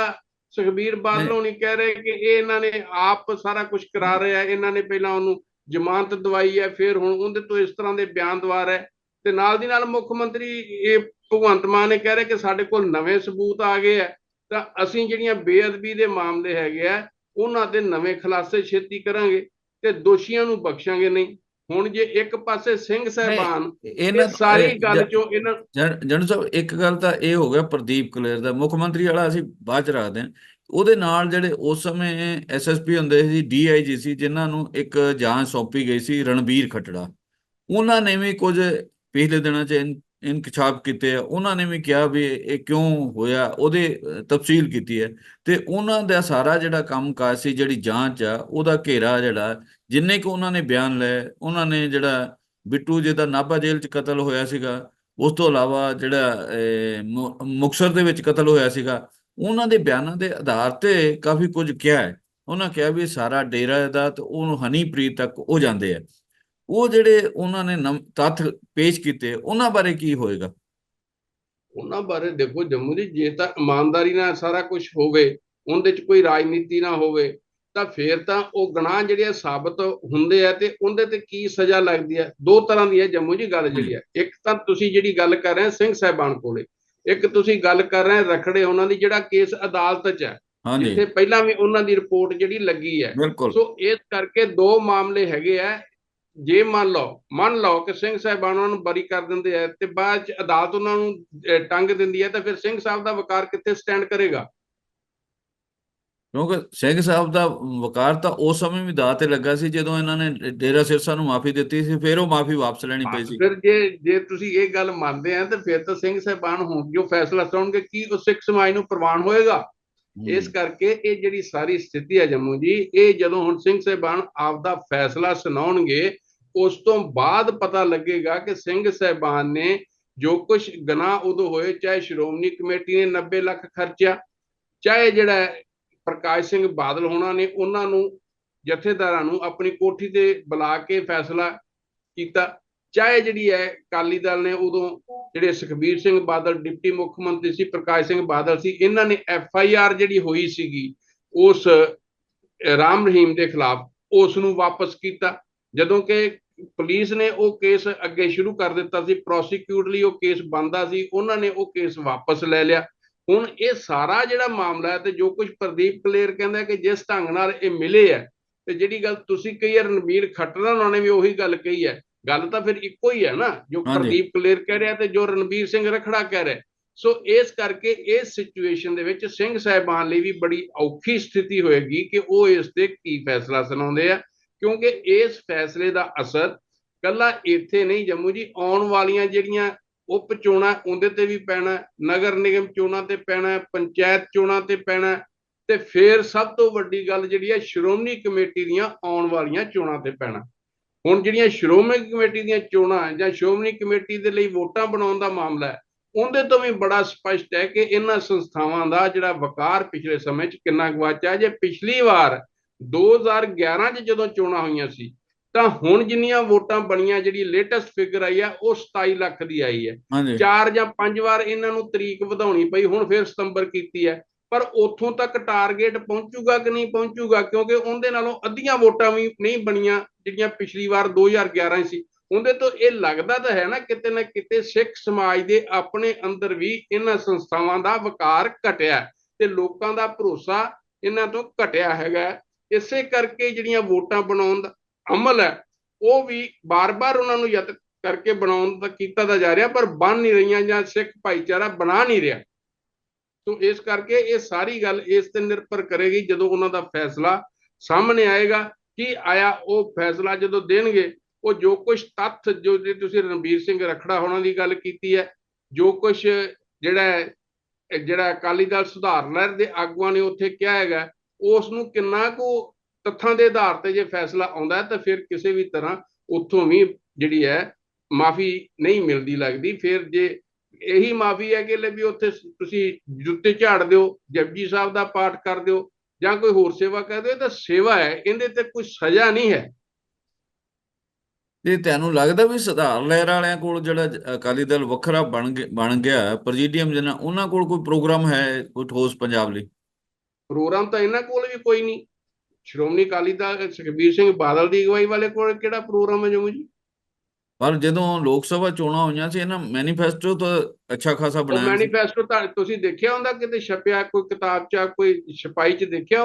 Speaker 2: ਸੁਖਬੀਰ ਬਾਦਲ
Speaker 1: ਨਹੀਂ।
Speaker 2: ਹੋਣੀ ਕਹਿ ਰਹੇ ਕਿ ਇਹ ਇਹਨਾਂ ਨੇ ਆਪ ਸਾਰਾ ਕੁਝ ਕਰਾ ਰਿਹਾ ਇਹਨਾਂ ਨੇ ਪਹਿਲਾਂ ਉਹਨੂੰ ਜ਼ਮਾਨਤ ਦਵਾਈ ਹੈ ਫਿਰ ਹੁਣ ਉਹਦੇ ਤੋਂ ਇਸ ਤਰ੍ਹਾਂ ਦੇ ਬਿਆਨ ਦਵਾ ਰਿਹਾ ਤੇ ਨਾਲ ਦੀ ਨਾਲ ਮੁੱਖ ਮੰਤਰੀ ਇਹ ਭਗਵੰਤ ਮਾਨ ਨੇ ਕਹਿ ਰਿਹਾ ਕਿ ਸਾਡੇ ਕੋਲ ਨਵੇਂ ਸਬੂਤ ਆ ਗਏ ਆ ਤਾਂ ਅਸੀਂ ਜਿਹੜੀਆਂ ਬੇਅਦਬੀ ਦੇ ਮਾਮਲੇ ਹੈਗੇ ਆ ਉਹਨਾਂ ਦੇ ਨਵੇਂ ਖੁਲਾਸੇ ਛੇਤੀ ਕਰਾਂਗੇ ਤੇ ਦੋਸ਼ੀਆਂ ਨੂੰ ਬਖਸ਼ਾਂਗੇ ਨਹੀਂ ਹੁਣ ਜੇ ਇੱਕ ਪਾਸੇ ਸਿੰਘ ਸਾਹਿਬਾਨ
Speaker 1: ਇਹਨਾਂ
Speaker 2: ਇਹ ਸਾਰੀ ਗੱਲ ਚੋਂ ਇਹਨਾਂ
Speaker 1: ਜਨ ਸਾਹਿਬ ਇੱਕ ਗੱਲ ਤਾਂ ਇਹ ਹੋ ਗਿਆ ਪ੍ਰਦੀਪ ਕਲੇਰ ਦਾ। ਮੁੱਖ ਮੰਤਰੀ ਵਾਲਾ ਅਸੀਂ ਬਾਅਦ ਚ ਰੱਖਦੇ ਹਾਂ। ਉਹਦੇ ਨਾਲ ਜਿਹੜੇ ਉਸ ਸਮੇਂ ਐਸਐਸਪੀ ਹੁੰਦੇ ਸੀ ਡੀਆਈਜੀ ਸੀ ਜਿਨ੍ਹਾਂ ਨੂੰ ਇੱਕ ਜਾਂਚ ਸੌਂਪੀ ਗਈ ਸੀ ਰਣਬੀਰ ਖੱਟੜਾ। ਉਹਨਾਂ ਨੇ ਵੀ ਕੁਝ ਪਿਛਲੇ ਦਿਨਾਂ 'ਚ ਇਨਕਸ਼ਾਫ ਕੀਤੇ ਆ ਉਹਨਾਂ ਨੇ ਵੀ ਕਿਹਾ ਵੀ ਇਹ ਕਿਉਂ ਹੋਇਆ ਉਹਦੇ ਤਫਸੀਲ ਕੀਤੀ ਹੈ। ਤੇ ਉਹਨਾਂ ਦਾ ਸਾਰਾ ਜਿਹੜਾ ਕੰਮਕਾਜ ਸੀ ਜਿਹੜੀ ਜਾਂਚ ਆ ਉਹਦਾ ਘੇਰਾ ਜਿਹੜਾ ਜਿੰਨੇ ਕੁ ਉਹਨਾਂ ਨੇ ਬਿਆਨ ਲਏ ਉਹਨਾਂ ਨੇ ਜਿਹੜਾ ਬਿੱਟੂ ਜੀ ਦਾ ਨਾਭਾ ਜੇਲ੍ਹ 'ਚ ਕਤਲ ਹੋਇਆ ਸੀਗਾ ਉਸ ਤੋਂ ਇਲਾਵਾ ਜਿਹੜਾ ਅਹ, ਮੁਕਤਸਰ ਦੇ ਵਿੱਚ ਕਤਲ ਹੋਇਆ ਸੀਗਾ ਉਹਨਾਂ ਦੇ ਬਿਆਨਾਂ ਦੇ ਆਧਾਰ ਤੇ ਕਾਫੀ ਕੁਝ ਕਿਹਾ ਹੈ। ਉਹਨਾਂ ਕਿਹਾ ਵੀ ਸਾਰਾ ਡੇਰਾ ਦਾ ਤੇ ਉਹਨੂੰ ਹਨੀਪ੍ਰੀਤ ਤੱਕ ਉਹ ਜਾਂਦੇ ਆ। ਉਹ ਜਿਹੜੇ ਉਹਨਾਂ ਨੇ ਤੱਥ ਪੇਸ਼ ਕੀਤੇ ਉਹਨਾਂ ਬਾਰੇ ਕੀ ਹੋਏਗਾ?
Speaker 2: ਉਹਨਾਂ ਬਾਰੇ ਦੇਖੋ ਜੰਮੂ ਜੀ ਜੇ ਤਾਂ ਇਮਾਨਦਾਰੀ ਨਾਲ ਸਾਰਾ ਕੁਝ ਹੋਵੇ ਉਹਦੇ 'ਚ ਕੋਈ ਰਾਜਨੀਤੀ ਨਾ ਹੋਵੇ ਤਾਂ ਫੇਰ ਤਾਂ ਉਹ ਗੁਨਾਹ ਜਿਹੜੇ ਸਾਬਤ ਹੁੰਦੇ ਆ ਤੇ ਉਹਦੇ ਤੇ ਕੀ ਸਜ਼ਾ ਲੱਗਦੀ ਹੈ ਦੋ ਤਰ੍ਹਾਂ ਦੀ ਹੈ ਜੰਮੂ ਜੀ ਗੱਲ ਜਿਹੜੀ ਹੈ। ਇੱਕ ਤਾਂ ਤੁਸੀਂ ਜਿਹੜੀ ਗੱਲ ਕਰ ਰਹੇ ਹੋ ਸਿੰਘ ਸਾਹਿਬਾਨ ਕੋਲੇ ਇੱਕ ਤੁਸੀਂ ਗੱਲ ਕਰ ਰਹੇ ਰਖੜੇ ਉਹਨਾਂ ਦੀ ਜਿਹੜਾ ਕੇਸ ਅਦਾਲਤ 'ਚ ਹੈ ਜਿੱਥੇ ਪਹਿਲਾਂ ਵੀ ਉਹਨਾਂ ਦੀ ਰਿਪੋਰਟ ਜਿਹੜੀ ਲੱਗੀ ਹੈ ਸੋ ਇਸ ਕਰਕੇ ਦੋ ਮਾਮਲੇ ਹੈਗੇ ਆ ਜੇ ਮੰਨ ਲਓ ਮੰਨ ਲਓ ਕਿ ਸਿੰਘ ਸਾਹਿਬਾਨ ਉਹਨਾਂ ਨੂੰ ਬਰੀ ਕਰ ਦਿੰਦੇ ਆ ਤੇ ਬਾਅਦ ਚ ਅਦਾਲਤ ਉਹਨਾਂ ਨੂੰ ਟੰਗ ਦਿੰਦੀ ਹੈ ਤਾਂ ਫਿਰ ਸਿੰਘ ਸਾਹਿਬ ਦਾ ਵਕਾਰ ਕਿੱਥੇ ਸਟੈਂਡ ਕਰੇਗਾ?
Speaker 1: ਕਿਉਂਕਿ ਸਿੰਘ ਸਾਹਿਬ ਦਾ ਵਕਾਰ ਤਾਂ ਉਸ ਸਮੇਂ ਵੀ ਦਾਅ ਤੇ ਲੱਗਾ ਸੀ ਜਦੋਂ ਇਹਨਾਂ ਨੇ ਡੇਰਾ ਸਿਰਸਾ ਨੂੰ ਮਾਫੀ ਦਿੱਤੀ ਸੀ ਫਿਰ ਉਹ ਮਾਫੀ ਵਾਪਸ ਲੈਣੀ ਪਈ ਸੀ।
Speaker 2: ਫਿਰ ਜੇ ਜੇ ਤੁਸੀਂ ਇਹ ਗੱਲ ਮੰਨਦੇ ਆ ਤਾਂ ਫਿਰ ਤਾਂ ਸਿੰਘ ਸਾਹਿਬਾਨ ਹੋਣ ਜੋ ਫੈਸਲਾ ਸੁਣਨਗੇ ਕੀ ਉਹ ਸਿੱਖ ਸਮਾਜ ਨੂੰ ਪ੍ਰਵਾਨ ਹੋਏਗਾ। ਇਸ ਕਰਕੇ ਇਹ ਜਿਹੜੀ ਸਾਰੀ ਸਥਿਤੀ ਹੈ ਜੰਮੂ ਜੀ ਇਹ ਜਦੋਂ ਹੁਣ ਸਿੰਘ ਸਾਹਿਬਾਨ ਆਪਦਾ ਫੈਸਲਾ ਸੁਣਾਉਣਗੇ ਉਸ ਤੋਂ ਬਾਅਦ ਪਤਾ ਲੱਗੇਗਾ ਕਿ ਸਿੰਘ ਸਾਹਿਬਾਨ ਨੇ ਜੋ ਕੁਝ ਗਨਾਹ ਉਦੋਂ ਹੋਏ, ਚਾਹੇ ਸ਼੍ਰੋਮਣੀ ਕਮੇਟੀ ਨੇ 90 ਲੱਖ ਖਰਚਿਆ, ਚਾਹੇ ਜਿਹੜਾ ਪ੍ਰਕਾਸ਼ ਸਿੰਘ ਬਾਦਲ ਹੋਣਾ ਨੇ, ਉਹਨਾਂ ਨੂੰ, ਜਥੇਦਾਰਾਂ ਨੂੰ ਆਪਣੀ ਕੋਠੀ ਤੇ ਬੁਲਾ ਕੇ ਫੈਸਲਾ ਕੀਤਾ। ਚਾਹੇ ਜਿਹੜੀ ਹੈ ਅਕਾਲੀ ਦਲ ਨੇ ਉਦੋਂ ਜਿਹੜੇ ਸੁਖਬੀਰ ਸਿੰਘ ਬਾਦਲ ਡਿਪਟੀ ਮੁੱਖ ਮੰਤਰੀ ਸੀ, ਪ੍ਰਕਾਸ਼ ਸਿੰਘ ਬਾਦਲ ਸੀ, ਇਹਨਾਂ ਨੇ ਐਫ ਆਈ ਆਰ ਜਿਹੜੀ ਹੋਈ ਸੀਗੀ, ਉਸ ਰਾਮ ਰਹੀਮ ਦੇ ਖਿਲਾਫ ਉਸ ਨੂੰ ਵਾਪਸ ਕੀਤਾ। ਜਦੋਂ ਕਿ ਪੁਲਿਸ ਨੇ ਉਹ ਕੇਸ ਅੱਗੇ ਸ਼ੁਰੂ ਕਰ ਦਿੱਤਾ ਸੀ ਪ੍ਰੋਸੀਕਿਊਟ ਲਈ ਉਹ ਕੇਸ ਬੰਦਾ ਸੀ ਉਹਨਾਂ ਨੇ ਉਹ ਕੇਸ ਵਾਪਸ ਲੈ ਲਿਆ। ਹੁਣ ਇਹ ਸਾਰਾ ਜਿਹੜਾ ਮਾਮਲਾ ਹੈ ਤੇ ਜੋ ਕੁਝ ਪ੍ਰਦੀਪ ਕਲੇਰ ਕਹਿੰਦਾ ਕਿ ਜਿਸ ਢੰਗ ਨਾਲ ਇਹ ਮਿਲੇ ਹੈ ਤੇ ਜਿਹੜੀ ਗੱਲ ਤੁਸੀਂ ਕਹੀ ਹੈ ਰਣਬੀਰ ਖੱਟੜਾ ਉਹਨਾਂ ਨੇ ਵੀ ਉਹੀ ਗੱਲ ਕਹੀ ਹੈ। ਗੱਲ ਤਾਂ ਫਿਰ ਇੱਕੋ ਹੀ ਹੈ ਨਾ ਜੋ। ਪ੍ਰਦੀਪ ਕਲੇਰ ਕਹਿ ਰਿਹਾ ਤੇ ਜੋ ਰਣਬੀਰ ਸਿੰਘ ਰਖੜਾ ਕਹਿ ਰਿਹਾ। ਸੋ ਇਸ ਕਰਕੇ ਇਸ ਸਿਚੁਏਸ਼ਨ ਦੇ ਵਿੱਚ ਸਿੰਘ ਸਾਹਿਬਾਨ ਲਈ ਵੀ ਬੜੀ ਔਖੀ ਸਥਿਤੀ ਹੋਏਗੀ ਕਿ ਉਹ ਇਸ ਤੇ ਕੀ ਫੈਸਲਾ ਸੁਣਾਉਂਦੇ ਆ। ਕਿਉਂਕਿ ਇਸ ਫੈਸਲੇ ਦਾ ਅਸਰ ਕੱਲਾ ਇੱਥੇ ਨਹੀਂ, ਜੰਮੂ ਜੀ, ਆਉਣ ਵਾਲੀਆਂ ਜਿਹੜੀਆਂ ਉਪ ਚੋਣਾਂ, ਉਹਦੇ ਤੇ ਵੀ ਪੈਣਾ, ਨਗਰ ਨਿਗਮ ਚੋਣਾਂ ਤੇ ਪੈਣਾ, ਪੰਚਾਇਤ ਚੋਣਾਂ ਤੇ ਪੈਣਾ, ਤੇ ਫਿਰ ਸਭ ਤੋਂ ਵੱਡੀ ਗੱਲ ਜਿਹੜੀ ਹੈ, ਸ਼੍ਰੋਮਣੀ ਕਮੇਟੀ ਦੀਆਂ ਆਉਣ ਵਾਲੀਆਂ ਚੋਣਾਂ ਤੇ ਪੈਣਾ। ਹੁਣ ਜਿਹੜੀਆਂ ਸ਼੍ਰੋਮਣੀ ਕਮੇਟੀ ਦੀਆਂ ਚੋਣਾਂ ਜਾਂ ਸ਼੍ਰੋਮਣੀ ਕਮੇਟੀ ਦੇ ਲਈ ਵੋਟਾਂ ਬਣਾਉਣ ਦਾ ਮਾਮਲਾ ਹੈ, ਉਹਦੇ ਤੋਂ ਵੀ ਬੜਾ ਸਪਸ਼ਟ ਹੈ ਕਿ ਇਹਨਾਂ ਸੰਸਥਾਵਾਂ ਦਾ ਜਿਹੜਾ ਵਕਾਰ ਪਿਛਲੇ ਸਮੇਂ 'ਚ ਕਿੰਨਾ ਗਵਾਚਿਆ ਜੇ ਪਿਛਲੀ ਵਾਰ 2011 'ਚ ਜਦੋਂ ਚੋਣਾਂ ਹੋਈਆਂ ਸੀ ਤਾਂ ਹੁਣ ਜਿੰਨੀਆਂ ਵੋਟਾਂ ਬਣੀਆਂ ਜਿਹੜੀ ਲੇਟੈਸਟ ਫਿਗਰ ਆਈ ਆ ਉਹ 27 ਲੱਖ ਦੀ ਆਈ ਹੈ ਚਾਰ ਜਾਂ ਪੰਜ ਵਾਰ ਇਹਨਾਂ ਨੂੰ ਤਰੀਕ ਵਧਾਉਣੀ ਪਈ ਹੁਣ ਫਿਰ ਸਤੰਬਰ ਕੀਤੀ ਹੈ ਪਰ ਉੱਥੋਂ ਤੱਕ ਟਾਰਗੇਟ ਪਹੁੰਚੂਗਾ ਕਿ ਨਹੀਂ ਪਹੁੰਚੂਗਾ ਕਿਉਂਕਿ ਉਹਦੇ ਨਾਲੋਂ ਅੱਧੀਆਂ ਵੋਟਾਂ ਵੀ ਨਹੀਂ ਬਣੀਆਂ ਜਿਹੜੀਆਂ ਪਿਛਲੀ ਵਾਰ 2011 ਸੀ। ਉਹਦੇ ਤੋਂ ਇਹ ਲੱਗਦਾ ਤਾਂ ਹੈ ਨਾ ਕਿਤੇ ਨਾ ਕਿਤੇ ਸਿੱਖ ਸਮਾਜ ਦੇ ਆਪਣੇ ਅੰਦਰ ਵੀ ਇਹਨਾਂ ਸੰਸਥਾਵਾਂ ਦਾ ਵਕਾਰ ਘਟਿਆ ਤੇ ਲੋਕਾਂ ਦਾ ਭਰੋਸਾ ਇਹਨਾਂ ਤੋਂ ਘਟਿਆ ਹੈਗਾ। ਇਸੇ ਕਰਕੇ ਜਿਹੜੀਆਂ ਵੋਟਾਂ ਬਣਾਉਣ ਦਾ ਅਮਲ ਹੈ, ਉਹ ਵੀ ਬਾਰ-ਬਾਰ ਉਹਨਾਂ ਨੂੰ ਯਤਨ ਕਰਕੇ ਬਣਾਉਣ ਦਾ ਕੀਤਾ ਤਾਂ ਜਾ ਰਿਹਾ, ਪਰ ਬਣ ਨਹੀਂ ਰਹੀਆਂ ਜਾਂ ਸਿੱਖ ਭਾਈਚਾਰਾ ਬਣਾ ਨਹੀਂ ਰਿਹਾ। ਸੋ ਇਸ ਕਰਕੇ ਇਹ ਸਾਰੀ ਗੱਲ ਇਸ ਤੇ ਨਿਰਭਰ ਕਰੇਗੀ ਜਦੋਂ ਉਹਨਾਂ ਦਾ ਫੈਸਲਾ ਸਾਹਮਣੇ ਆਏਗਾ, ਕੀ ਆਇਆ ਉਹ ਫੈਸਲਾ ਜਦੋਂ ਦੇਣਗੇ, ਉਹ ਜੋ ਕੁਝ ਤੱਥ ਜੋ ਤੁਸੀਂ ਰਣਬੀਰ ਸਿੰਘ ਰਖੜਾ ਹੋਣਾ ਦੀ ਗੱਲ ਕੀਤੀ ਹੈ, ਜੋ ਕੁਝ ਜਿਹੜਾ ਜਿਹੜਾ ਅਕਾਲੀ ਦਲ ਸੁਧਾਰ ਲਹਿਰ ਦੇ ਆਗੂਆਂ ਨੇ ਉੱਥੇ ਕਿਹਾ ਹੈਗਾ ਉਸ ਨੂੰ ਕਿੰਨਾ ਕੁ ਤੱਥਾਂ ਦੇ ਆਧਾਰ ਤੇ ਜੇ ਫੈਸਲਾ ਆਉਂਦਾ ਹੈ ਤਾਂ ਫਿਰ ਕਿਸੇ ਵੀ ਤਰ੍ਹਾਂ ਉੱਥੋਂ ਵੀ ਜਿਹੜੀ ਹੈ ਮਾਫੀ ਨਹੀਂ ਮਿਲਦੀ ਲੱਗਦੀ। ਫਿਰ ਜੇ ਇਹੀ ਮਾਫੀ ਹੈ ਕਿ ਲੈ ਵੀ ਉੱਥੇ ਤੁਸੀਂ ਜੁੱਤੇ ਝਾੜ ਦਿਓ, ਜਪਜੀ ਸਾਹਿਬ ਦਾ ਪਾਠ ਕਰ ਦਿਓ ਜਾਂ ਕੋਈ ਹੋਰ ਸੇਵਾ ਕਰ ਦਿਓ, ਇਹ ਤਾਂ ਸੇਵਾ ਹੈ, ਇਹਦੇ ਤੇ ਕੋਈ ਸਜ਼ਾ ਨਹੀਂ ਹੈ।
Speaker 1: ਤੇ ਤੁਹਾਨੂੰ ਲੱਗਦਾ ਵੀ ਸਧਾਰਨ ਲਹਿਰ ਵਾਲਿਆਂ ਕੋਲ ਜਿਹੜਾ ਅਕਾਲੀ ਦਲ ਵੱਖਰਾ ਬਣ ਗਿਆ ਬਣ ਗਿਆ ਪ੍ਰੈਜ਼ੀਡੀਅਮ ਜਿਹਨਾਂ ਉਹਨਾਂ ਕੋਲ ਕੋਈ ਪ੍ਰੋਗਰਾਮ ਹੈ, ਕੋਈ ਠੋਸ ਪੰਜਾਬ ਲਈ?
Speaker 2: ਪ੍ਰੋਗਰਾਮ ਤਾਂ ਇਹਨਾਂ ਕੋਲ ਵੀ ਕੋਈ ਨਹੀਂ। ਸ਼੍ਰੋਮਣੀ ਅਕਾਲੀ ਦਲ ਸੁਖਬੀਰ ਸਿੰਘ ਬਾਦਲ ਦੀ ਅਗਵਾਈ ਵਾਲੇ ਕੋਲ ਕਿਹੜਾ ਪ੍ਰੋਗਰਾਮ ਹੈ ਜਮੂ ਜੀ?
Speaker 1: ਪਰ ਜਦੋਂ ਲੋਕ ਸਭਾ ਚੋਣਾਂ ਹੋਈਆਂ ਸੀ ਇਹਨਾਂ ਮੈਨੀਫੈਸਟੋ ਤਾਂ ਅੱਛਾ ਖਾਸਾ ਬਣਾਇਆ
Speaker 2: ਮੈਨੀਫੈਸਟੋ ਤਾਂ ਤੁਸੀਂ ਦੇਖਿਆ ਹੁੰਦਾ ਕਿਤੇ ਛਪਿਆ ਕੋਈ ਕਿਤਾਬ 'ਚ ਕੋਈ ਛਪਾਈ 'ਚ ਦੇਖਿਆ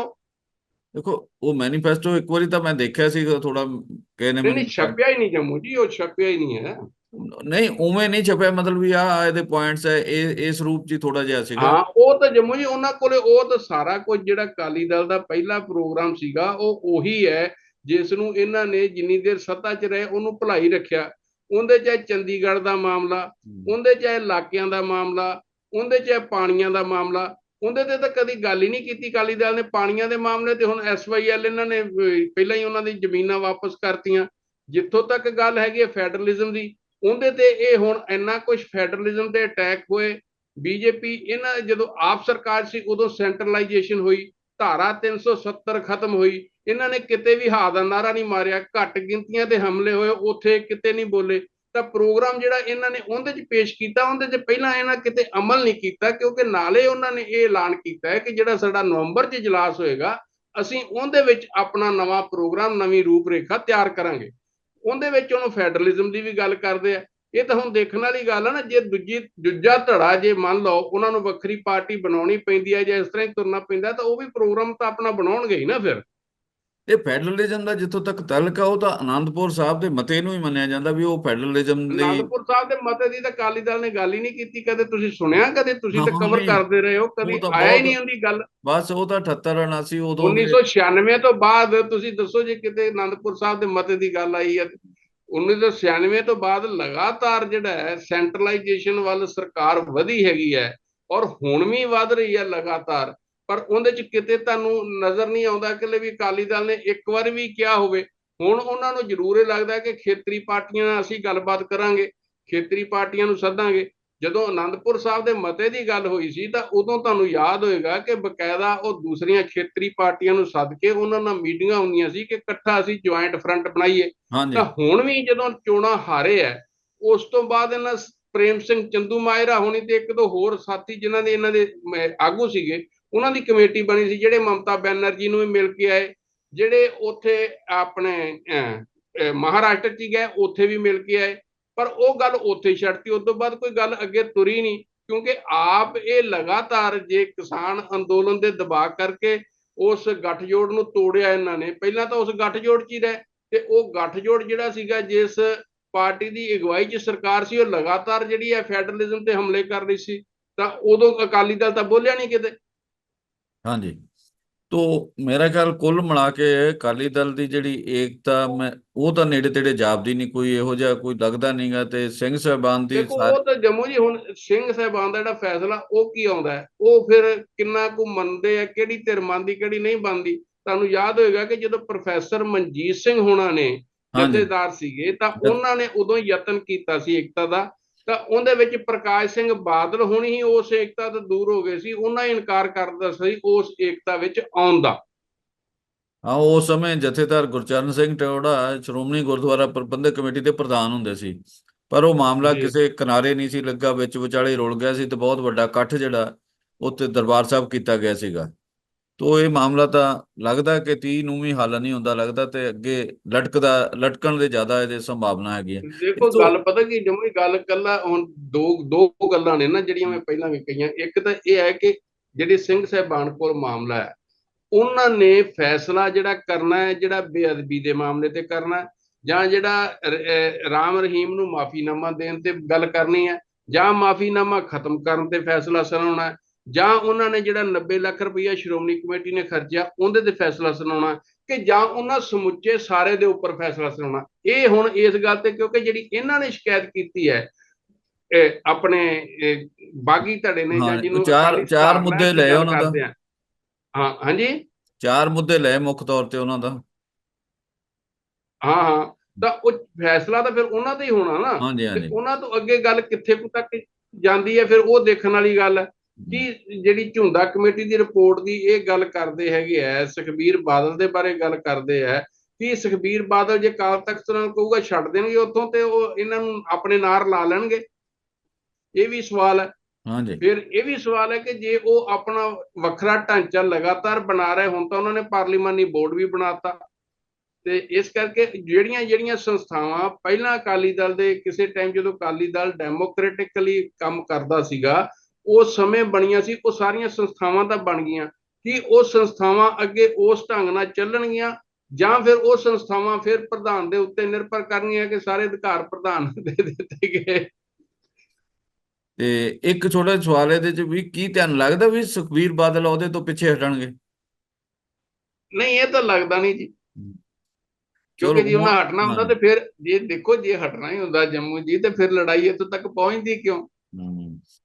Speaker 1: ਦੇਖੋ ਉਹ ਮੈਨੀਫੈਸਟੋ ਇੱਕ ਵਾਰੀ ਤਾਂ ਮੈਂ ਦੇਖਿਆ ਸੀ ਥੋੜਾ ਨੇ
Speaker 2: ਨਹੀਂ ਛਪਿਆ ਹੀ ਨਹੀਂ ਜੰਮੂ ਜੀ ਉਹ ਛਪਿਆ ਹੀ ਨਹੀਂ ਹੈ।
Speaker 1: ਨਹੀਂ ਉਵੇਂ ਨਹੀਂ ਛਪਿਆ ਮਤਲਬ ਵੀ ਆ ਇਹਦੇ ਪੁਆਇੰਟਸ ਹੈ ਇਹ ਇਸ ਰੂਪ ਚ ਥੋੜਾ ਜਿਹਾ ਸੀਗਾ।
Speaker 2: ਹਾਂ ਉਹ ਤਾਂ ਜੰਮੂ ਜੀ ਉਹਨਾਂ ਕੋਲੇ ਉਹ ਤਾਂ ਸਾਰਾ ਕੁਝ ਜਿਹੜਾ ਅਕਾਲੀ ਦਲ ਦਾ ਪਹਿਲਾ ਪ੍ਰੋਗਰਾਮ ਸੀਗਾ ਉਹ ਉਹੀ ਹੈ ਜਿਸ ਨੂੰ ਇਹਨਾਂ ਨੇ ਜਿੰਨੀ ਦੇਰ ਸੱਤਾ 'ਚ ਰਹੇ ਉਹਨੂੰ ਭੁਲਾਈ ਰੱਖਿਆ। ਉਹਦੇ ਚਾਹੇ ਚੰਡੀਗੜ੍ਹ ਦਾ ਮਾਮਲਾ ਉਹਦੇ ਚਾਹੇ ਇਲਾਕਿਆਂ ਦਾ ਮਾਮਲਾ ਉਹਦੇ ਚਾਹੇ ਪਾਣੀਆਂ ਦਾ ਮਾਮਲਾ ਉਹਦੇ ਤੇ ਤਾਂ ਕਦੀ ਗੱਲ ਹੀ ਨਹੀਂ ਕੀਤੀ ਅਕਾਲੀ ਦਲ ਨੇ। ਪਾਣੀਆਂ ਦੇ ਮਾਮਲੇ ਤੇ ਹੁਣ ਐਸਵਾਈਐਲ ਇਹਨਾਂ ਨੇ ਪਹਿਲਾਂ ਹੀ ਉਹਨਾਂ ਦੀ ਜ਼ਮੀਨਾਂ ਵਾਪਸ ਕਰਤੀਆਂ। ਜਿੱਥੋਂ ਤੱਕ ਗੱਲ ਹੈਗੀ ਹੈ ਫੈਡਰਲਿਜ਼ਮ ਦੀ ਉਹਦੇ ਤੇ ਇਹ ਹੁਣ ਇੰਨਾ ਕੁਝ ਫੈਡਰਲਿਜ਼ਮ ਤੇ ਅਟੈਕ ਹੋਏ ਬੀਜੇਪੀ ਇਹਨਾਂ ਜਦੋਂ ਆਪ ਸਰਕਾਰ ਸੀ, ਉਦੋਂ ਸੈਂਟਰਲਾਈਜੇਸ਼ਨ ਹੋਈ, ਧਾਰਾ 370 ਖਤਮ ਹੋਈ, ਇਹਨਾਂ ਨੇ ਕਿਤੇ ਵੀ ਹਾ ਦਾ ਨਾਰਾ ਨਹੀਂ ਮਾਰਿਆ, ਘੱਟ ਗਿਣਤੀਆਂ ਤੇ ਹਮਲੇ ਹੋਏ, ਉੱਥੇ ਕਿਤੇ ਨਹੀਂ ਬੋਲੇ, ਤਾਂ ਪ੍ਰੋਗਰਾਮ ਜਿਹੜਾ ਇਹਨਾਂ ਨੇ ਉਹਦੇ 'ਚ ਪੇਸ਼ ਕੀਤਾ, ਉਹਦੇ 'ਚ ਪਹਿਲਾਂ ਇਹਨਾਂ ਕਿਤੇ ਅਮਲ ਨਹੀਂ ਕੀਤਾ, ਕਿਉਂਕਿ ਨਾਲੇ ਉਹਨਾਂ ਨੇ ਇਹ ਐਲਾਨ ਕੀਤਾ ਹੈ ਕਿ ਜਿਹੜਾ ਸਾਡਾ ਨਵੰਬਰ 'ਚ ਇਜਲਾਸ ਹੋਏਗਾ, ਅਸੀਂ ਉਹਦੇ ਵਿੱਚ ਆਪਣਾ ਨਵਾਂ ਪ੍ਰੋਗਰਾਮ ਨਵੀਂ ਰੂਪਰੇਖਾ ਤਿਆਰ ਕਰਾਂਗੇ। ਉਹਦੇ ਵਿੱਚ ਉਹਨੂੰ ਫੈਡਰਲਿਜ਼ਮ ਦੀ ਵੀ ਗੱਲ ਕਰਦੇ ਆ। ਇਹ ਤਾਂ ਹੁਣ ਦੇਖਣ ਵਾਲੀ ਗੱਲ ਆ ਨਾ, ਜੇ ਦੂਜੀ, ਦੂਜਾ ਧੜਾ ਜੇ ਮੰਨ ਲਓ ਉਹਨਾਂ ਨੂੰ ਵੱਖਰੀ ਪਾਰਟੀ ਬਣਾਉਣੀ ਪੈਂਦੀ ਹੈ ਜਾਂ ਇਸ ਤਰ੍ਹਾਂ ਹੀ ਤੁਰਨਾ ਪੈਂਦਾ, ਤਾਂ ਉਹ ਵੀ ਪ੍ਰੋਗਰਾਮ ਤਾਂ ਆਪਣਾ ਬਣਾਉਣਗੇ ਹੀ ਨਾ ਫਿਰ।
Speaker 1: ਇਹ ਫੈਡਰਲਿਜ਼ਮ ਦਾ ਜਿੱਥੋਂ ਤੱਕ ਤਲਕ ਆ ਉਹ ਤਾਂ ਆਨੰਦਪੁਰ ਸਾਹਿਬ ਦੇ ਮਤੇ ਨੂੰ ਹੀ ਮੰਨਿਆ ਜਾਂਦਾ ਵੀ ਉਹ ਫੈਡਰਲਿਜ਼ਮ ਲਈ
Speaker 2: ਅਨੰਦਪੁਰ ਸਾਹਿਬ ਦੇ ਮਤੇ ਦੀ ਤਾਂ ਅਕਾਲੀ ਦਲ ਨੇ ਗੱਲ ਹੀ ਨਹੀਂ ਕੀਤੀ ਕਦੇ ਤੁਸੀਂ ਸੁਣਿਆ ਕਦੇ ਤੁਸੀਂ ਤਾਂ ਕਵਰ। ਕਰਦੇ ਰਹੇ ਹੋ ਕਦੀ ਆਇਆ ਹੀ ਨਹੀਂ ਹੁੰਦੀ ਗੱਲ
Speaker 1: ਬਸ ਉਹ ਤਾਂ 78 79 ਉਦੋਂ ਦੇ-
Speaker 2: 1996 ਤੋਂ ਬਾਅਦ ਤੁਸੀਂ ਦੱਸੋ ਜੇ ਕਿਤੇ ਅਨੰਦਪੁਰ ਸਾਹਿਬ ਦੇ ਮਤੇ ਦੀ ਗੱਲ ਆਈ ਹੈ 1996 ਤੋਂ ਬਾਅਦ ਲਗਾਤਾਰ ਜਿਹੜਾ ਹੈ ਸੈਂਟਰਲਾਈਜੇਸ਼ਨ ਵੱਲ ਸਰਕਾਰ ਵਧੀ ਹੈਗੀ ਹੈ ਔਰ ਹੁਣ ਵੀ ਵਧ ਰਹੀ ਹੈ ਲਗਾਤਾਰ ਪਰ ਉਹਦੇ ਚ ਕਿਤੇ ਤੁਹਾਨੂੰ ਨਜ਼ਰ ਨਹੀਂ ਆਉਂਦਾ ਕਿ ਲੈ ਵੀ ਅਕਾਲੀ ਦਲ ਨੇ ਇੱਕ ਵਾਰ ਵੀ ਕਿਹਾ ਹੋਵੇ। ਹੁਣ ਉਹਨਾਂ ਨੂੰ ਜ਼ਰੂਰ ਇਹ ਲੱਗਦਾ ਕਿ ਖੇਤਰੀ ਪਾਰਟੀਆਂ ਨਾਲ ਅਸੀਂ ਗੱਲਬਾਤ ਕਰਾਂਗੇ ਖੇਤਰੀ ਪਾਰਟੀਆਂ ਨੂੰ ਸੱਦਾਂਗੇ। ਜਦੋਂ ਆਨੰਦਪੁਰ ਸਾਹਿਬ ਦੇ ਮਤੇ ਦੀ ਗੱਲ ਹੋਈ ਸੀ ਤਾਂ ਉਦੋਂ ਤੁਹਾਨੂੰ ਯਾਦ ਹੋਏਗਾ ਕਿ ਬਕਾਇਦਾ ਉਹ ਦੂਸਰੀਆਂ ਖੇਤਰੀ ਪਾਰਟੀਆਂ ਨੂੰ ਸੱਦ ਕੇ ਉਹਨਾਂ ਨਾਲ ਮੀਟਿੰਗਾਂ ਹੁੰਦੀਆਂ ਸੀ ਕਿ ਇਕੱਠਾ ਅਸੀਂ ਜੁਆਇੰਟ ਫਰੰਟ ਬਣਾਈਏ। ਤਾਂ ਹੁਣ ਵੀ ਜਦੋਂ ਚੋਣਾਂ ਹਾਰੇ ਹੈ ਉਸ ਤੋਂ ਬਾਅਦ ਇਹਨਾਂ ਪ੍ਰੇਮ ਸਿੰਘ ਚੰਦੂ ਮਾਇਰਾ ਹੋਣੀ ਤੇ ਇੱਕ ਦੋ ਹੋਰ ਸਾਥੀ ਜਿਨ੍ਹਾਂ ਦੇ ਇਹਨਾਂ ਦੇ ਆਗੂ ਸੀਗੇ ਉਹਨਾਂ ਦੀ ਕਮੇਟੀ ਬਣੀ ਸੀ, ਜਿਹੜੇ ਮਮਤਾ ਬੈਨਰਜੀ ਨੂੰ ਵੀ ਮਿਲ ਕੇ ਆਏ, ਜਿਹੜੇ ਉੱਥੇ ਆਪਣੇ ਮਹਾਰਾਸ਼ਟਰ 'ਚ ਹੀ ਗਏ, ਉੱਥੇ ਵੀ ਮਿਲ ਕੇ ਆਏ। ਪਰ ਉਹ ਗੱਲ ਉੱਥੇ ਹੀ ਛੱਡਤੀ ਉਸ ਤੋਂ ਬਾਅਦ ਕੋਈ ਗੱਲ ਅੱਗੇ ਤੁਰੀ ਨਹੀਂ, ਕਿਉਂਕਿ ਆਪ ਇਹ ਲਗਾਤਾਰ ਜੇ ਕਿਸਾਨ ਅੰਦੋਲਨ ਦੇ ਦਬਾਅ ਕਰਕੇ ਉਸ ਗੱਠਜੋੜ ਨੂੰ ਤੋੜਿਆ ਇਹਨਾਂ ਨੇ, ਪਹਿਲਾਂ ਤਾਂ ਉਸ ਗੱਠਜੋੜ 'ਚ ਹੀ ਰਹੇ, ਤੇ ਉਹ ਗੱਠਜੋੜ ਜਿਹੜਾ ਸੀਗਾ, ਜਿਸ ਪਾਰਟੀ ਦੀ ਅਗਵਾਈ 'ਚ ਸਰਕਾਰ ਸੀ, ਉਹ ਲਗਾਤਾਰ ਜਿਹੜੀ ਹੈ ਫੈਡਰਲਿਜ਼ਮ ਤੇ ਹਮਲੇ ਕਰ ਰਹੀ ਸੀ, ਤਾਂ ਉਦੋਂ ਅਕਾਲੀ ਦਲ ਤਾਂ ਬੋਲਿਆ ਨਹੀਂ ਕਿਤੇ।
Speaker 1: ਹਾਂਜੀ। ਤੋ ਮੇਰਾ ਖਿਆਲ ਕੁੱਲ ਮਿਲਾ ਕੇ ਅਕਾਲੀ ਦਲ ਦੀ ਜਿਹੜੀ ਏਕਤਾ ਮੈਂ ਉਹ ਤਾਂ ਨੇੜੇ ਤੇੜੇ ਜਾਪਦੀ ਨਹੀਂ ਕੋਈ ਇਹੋ ਜਿਹਾ ਕੋਈ ਲੱਗਦਾ ਨਹੀਂਗਾ ਤੇ ਸਿੰਘ ਸਾਹਿਬਾਨ ਦੀ
Speaker 2: ਉਹ ਤਾਂ ਜੰਮੂ ਜੀ ਹੁਣ ਸਿੰਘ ਸਾਹਿਬਾਨ ਦਾ ਜਿਹੜਾ ਫੈਸਲਾ ਉਹ ਕੀ ਆਉਂਦਾ ਹੈ? ਉਹ ਫਿਰ ਕਿੰਨਾ ਕੁ ਮੰਨਦੇ ਆ ਕਿਹੜੀ ਧਿਰ ਮੰਨਦੀ ਕਿਹੜੀ ਨਹੀਂ ਮੰਨਦੀ? ਤੁਹਾਨੂੰ ਯਾਦ ਹੋਏਗਾ ਕਿ ਜਦੋਂ ਪ੍ਰੋਫੈਸਰ ਮਨਜੀਤ ਸਿੰਘ ਹੋਣਾ ਨੇ ਜਥੇਦਾਰ ਸੀਗੇ ਤਾਂ ਉਹਨਾਂ ਨੇ ਉਦੋਂ ਯਤਨ ਕੀਤਾ ਸੀ ਏਕਤਾ ਦਾ ਤਾਂ ਉਹਦੇ ਵਿੱਚ ਪ੍ਰਕਾਸ਼ ਸਿੰਘ ਬਾਦਲ ਹੁਣ ਹੀ ਉਸ ਏਕਤਾ ਤੋਂ ਦੂਰ ਹੋ ਗਏ ਸੀ ਉਹਨਾਂ ਇਨਕਾਰ ਕਰਦਾ ਸੀ ਉਸ ਏਕਤਾ ਵਿੱਚ ਆਉਣ ਦਾ
Speaker 1: ਹਾਂ ਉਸ ਸਮੇਂ ਜਥੇਦਾਰ ਗੁਰਚਰਨ ਸਿੰਘ ਟਿਉੜਾ ਸ਼੍ਰੋਮਣੀ ਗੁਰਦੁਆਰਾ ਪ੍ਰਬੰਧਕ ਕਮੇਟੀ ਦੇ ਪ੍ਰਧਾਨ ਹੁੰਦੇ ਸੀ। ਪਰ ਉਹ ਮਾਮਲਾ। ਕਿਸੇ ਕਿਨਾਰੇ ਨਹੀਂ ਸੀ ਲੱਗਾ ਵਿੱਚ ਵਿਚਾਲੇ ਰੁਲ ਗਿਆ ਸੀ ਤੇ ਬਹੁਤ ਵੱਡਾ ਇਕੱਠ ਜਿਹੜਾ ਉੱਥੇ ਦਰਬਾਰ ਸਾਹਿਬ ਕੀਤਾ ਗਿਆ ਸੀਗਾ। ਤੋ ਇਹ ਮਾਮਲਾ ਤਾਂ ਲੱਗਦਾ ਕਿ 30 ਨੂੰ ਵੀ ਹੱਲ ਨਹੀਂ ਹੁੰਦਾ ਲੱਗਦਾ ਤੇ ਅੱਗੇ ਲਟਕਦਾ ਲਟਕਣ ਦੇ ਜ਼ਿਆਦਾ ਇਹਦੇ ਸੰਭਾਵਨਾ ਹੈਗੀ ਹੈ।
Speaker 2: ਦੇਖੋ ਗੱਲ ਪਤਾ ਕੀ ਜਮੀ ਗੱਲ ਕੱਲਾ ਹੁਣ ਦੋ ਦੋ ਗੱਲਾਂ ਨੇ ਨਾ ਜਿਹੜੀਆਂ ਮੈਂ ਪਹਿਲਾਂ ਵੀ ਕਹੀਆਂ ਇੱਕ ਤਾਂ ਇਹ ਹੈ ਕਿ ਜਿਹੜੇ ਸਿੰਘ ਸਾਹਿਬਾਨ ਕੋਲ ਮਾਮਲਾ ਹੈ ਉਹਨਾਂ ਨੇ ਫੈਸਲਾ ਜਿਹੜਾ ਕਰਨਾ ਹੈ ਜਿਹੜਾ ਬੇਅਦਬੀ ਦੇ ਮਾਮਲੇ ਤੇ ਕਰਨਾ ਜਾਂ ਜਿਹੜਾ ਰਾਮ ਰਹੀਮ ਨੂੰ ਮਾਫੀਨਾਮਾ ਦੇਣ ਤੇ ਗੱਲ ਕਰਨੀ ਹੈ ਜਾਂ ਮਾਫੀਨਾਮਾ ਖਤਮ ਕਰਨ ਤੇ ਫੈਸਲਾ ਸੁਣਾਉਣਾ ਹੈ, ਜਾਂ ਉਹਨਾਂ ਨੇ ਜਿਹੜਾ 90 ਲੱਖ ਰੁਪਈਆ ਸ਼੍ਰੋਮਣੀ ਕਮੇਟੀ ਨੇ ਖਰਚਿਆ ਉਹਦੇ ਤੇ ਫੈਸਲਾ ਸੁਣਾਉਣਾ ਕਿ ਜਾਂ ਉਹਨਾਂ ਸਮੁੱਚੇ ਸਾਰੇ ਦੇ ਉੱਪਰ ਫੈਸਲਾ ਸੁਣਾਉਣਾ। ਇਹ ਹੁਣ ਇਸ ਗੱਲ ਤੇ ਕਿਉਂਕਿ ਜਿਹੜੀ ਇਹਨਾਂ ਨੇ ਸ਼ਿਕਾਇਤ ਕੀਤੀ ਹੈ ਆਪਣੇ ਬਾਗੀ ਧੜੇ ਨੇ ਜਾਂ ਜਿਹਨੂੰ
Speaker 1: ਚਾਰ- ਚਾਰ ਮੁੱਦੇ
Speaker 2: ਦੀ
Speaker 1: ਲਏ ਉਹਨਾਂ ਦਾ।
Speaker 2: ਹਾਂ। ਹਾਂਜੀ?
Speaker 1: ਚਾਰ ਮੁੱਦੇ ਲਏ ਮੁੱਖ ਤੌਰ ਤੇ ਉਹਨਾਂ ਦਾ।
Speaker 2: ਹਾਂ ਹਾਂ। ਤਾਂ ਉਹ ਫੈਸਲਾ ਤਾਂ ਫਿਰ ਉਹਨਾਂ ਤੇ ਹੀ ਹੋਣਾ ਨਾ। ਤੇ ਉਹਨਾਂ ਤੋਂ ਅੱਗੇ ਗੱਲ ਕਿੱਥੇ ਕੁ ਤੱਕ ਜਾਂਦੀ ਹੈ ਫਿਰ ਉਹ ਦੇਖਣ ਵਾਲੀ ਗੱਲ ਹੈ। ਕਿ ਜਿਹੜੀ ਝੁੰਦਾ ਕਮੇਟੀ ਦੀ ਰਿਪੋਰਟ ਦੀ ਇਹ ਗੱਲ ਕਰਦੇ ਹੈਗੇ ਐ ਸੁਖਬੀਰ ਬਾਦਲ ਦੇ ਬਾਰੇ ਗੱਲ ਕਰਦੇ ਐ ਕੀ ਸੁਖਬੀਰ ਬਾਦਲ ਜੇ ਕਾਲ ਤਖਤ ਨਾਲ ਕਹੂਗਾ ਛੱਡ ਦੇਣਗੇ ਉੱਥੋਂ ਤੇ ਉਹ ਇਹਨਾਂ ਨੂੰ ਆਪਣੇ ਨਾਰ ਲਾ ਲੈਣਗੇ। ਇਹ ਵੀ ਸਵਾਲ ਹੈ।
Speaker 1: ਹਾਂਜੀ।
Speaker 2: ਫਿਰ ਇਹ ਵੀ ਸਵਾਲ ਹੈ ਕਿ ਜੇ ਉਹ ਆਪਣਾ ਵੱਖਰਾ ਢਾਂਚਾ ਲਗਾਤਾਰ ਬਣਾ ਰਹੇ ਹੁਣ ਤਾਂ ਉਹਨਾਂ ਨੇ ਪਾਰਲੀਮਾਨੀ ਬੋਰਡ ਵੀ ਬਣਾਤਾ। ਤੇ ਇਸ ਕਰਕੇ ਜਿਹੜੀਆਂ ਜਿਹੜੀਆਂ ਸੰਸਥਾਵਾਂ ਪਹਿਲਾਂ ਅਕਾਲੀ ਦਲ ਦੇ ਕਿਸੇ ਟਾਈਮ ਜਦੋਂ ਅਕਾਲੀ ਦਲ ਡੈਮੋਕ੍ਰੈਟਿਕਲੀ ਕੰਮ ਕਰਦਾ ਸੀਗਾ ਉਸ ਸਮੇਂ ਬਣੀਆਂ ਸੀ ਉਹ ਸਾਰੀਆਂ ਸੰਸਥਾਵਾਂ ਤਾਂ ਬਣ ਗਈਆਂ। ਕੀ ਉਹ ਸੰਸਥਾਵਾਂ ਅੱਗੇ ਉਸ ਢੰਗ ਨਾਲ ਚੱਲਣਗੀਆਂ ਜਾਂ ਫਿਰ ਉਹ ਸੰਸਥਾਵਾਂ ਫਿਰ ਪ੍ਰਧਾਨ ਦੇ ਉੱਤੇ ਨਿਰਭਰ ਕਰਨਗੀਆਂ ਕਿ ਸਾਰੇ ਅਧਿਕਾਰ ਪ੍ਰਧਾਨ ਦੇ ਦਿੱਤੇ ਗਏ?
Speaker 1: ਤੇ ਇੱਕ ਛੋਟਾ ਸਵਾਲ ਇਹਦੇ ਚ ਵੀ ਕੀ ਤੁਹਾਨੂੰ ਲੱਗਦਾ ਵੀ ਸੁਖਬੀਰ ਬਾਦਲ ਉਹਦੇ ਤੋਂ ਪਿੱਛੇ ਹਟਣਗੇ?
Speaker 2: ਨਹੀਂ ਇਹ ਤਾਂ ਲੱਗਦਾ ਨਹੀਂ ਜੀ। ਕਿਉਂਕਿ ਜੇ ਉਹਨਾਂ ਹਟਣਾ ਹੁੰਦਾ ਤੇ ਫਿਰ ਜੇ ਦੇਖੋ ਜੇ ਹਟਣਾ ਹੀ ਹੁੰਦਾ ਜੰਮੂ ਜੀ ਤੇ ਫਿਰ ਲੜਾਈ ਇੱਥੋਂ ਤੱਕ ਪਹੁੰਚਦੀ ਕਿਉਂ?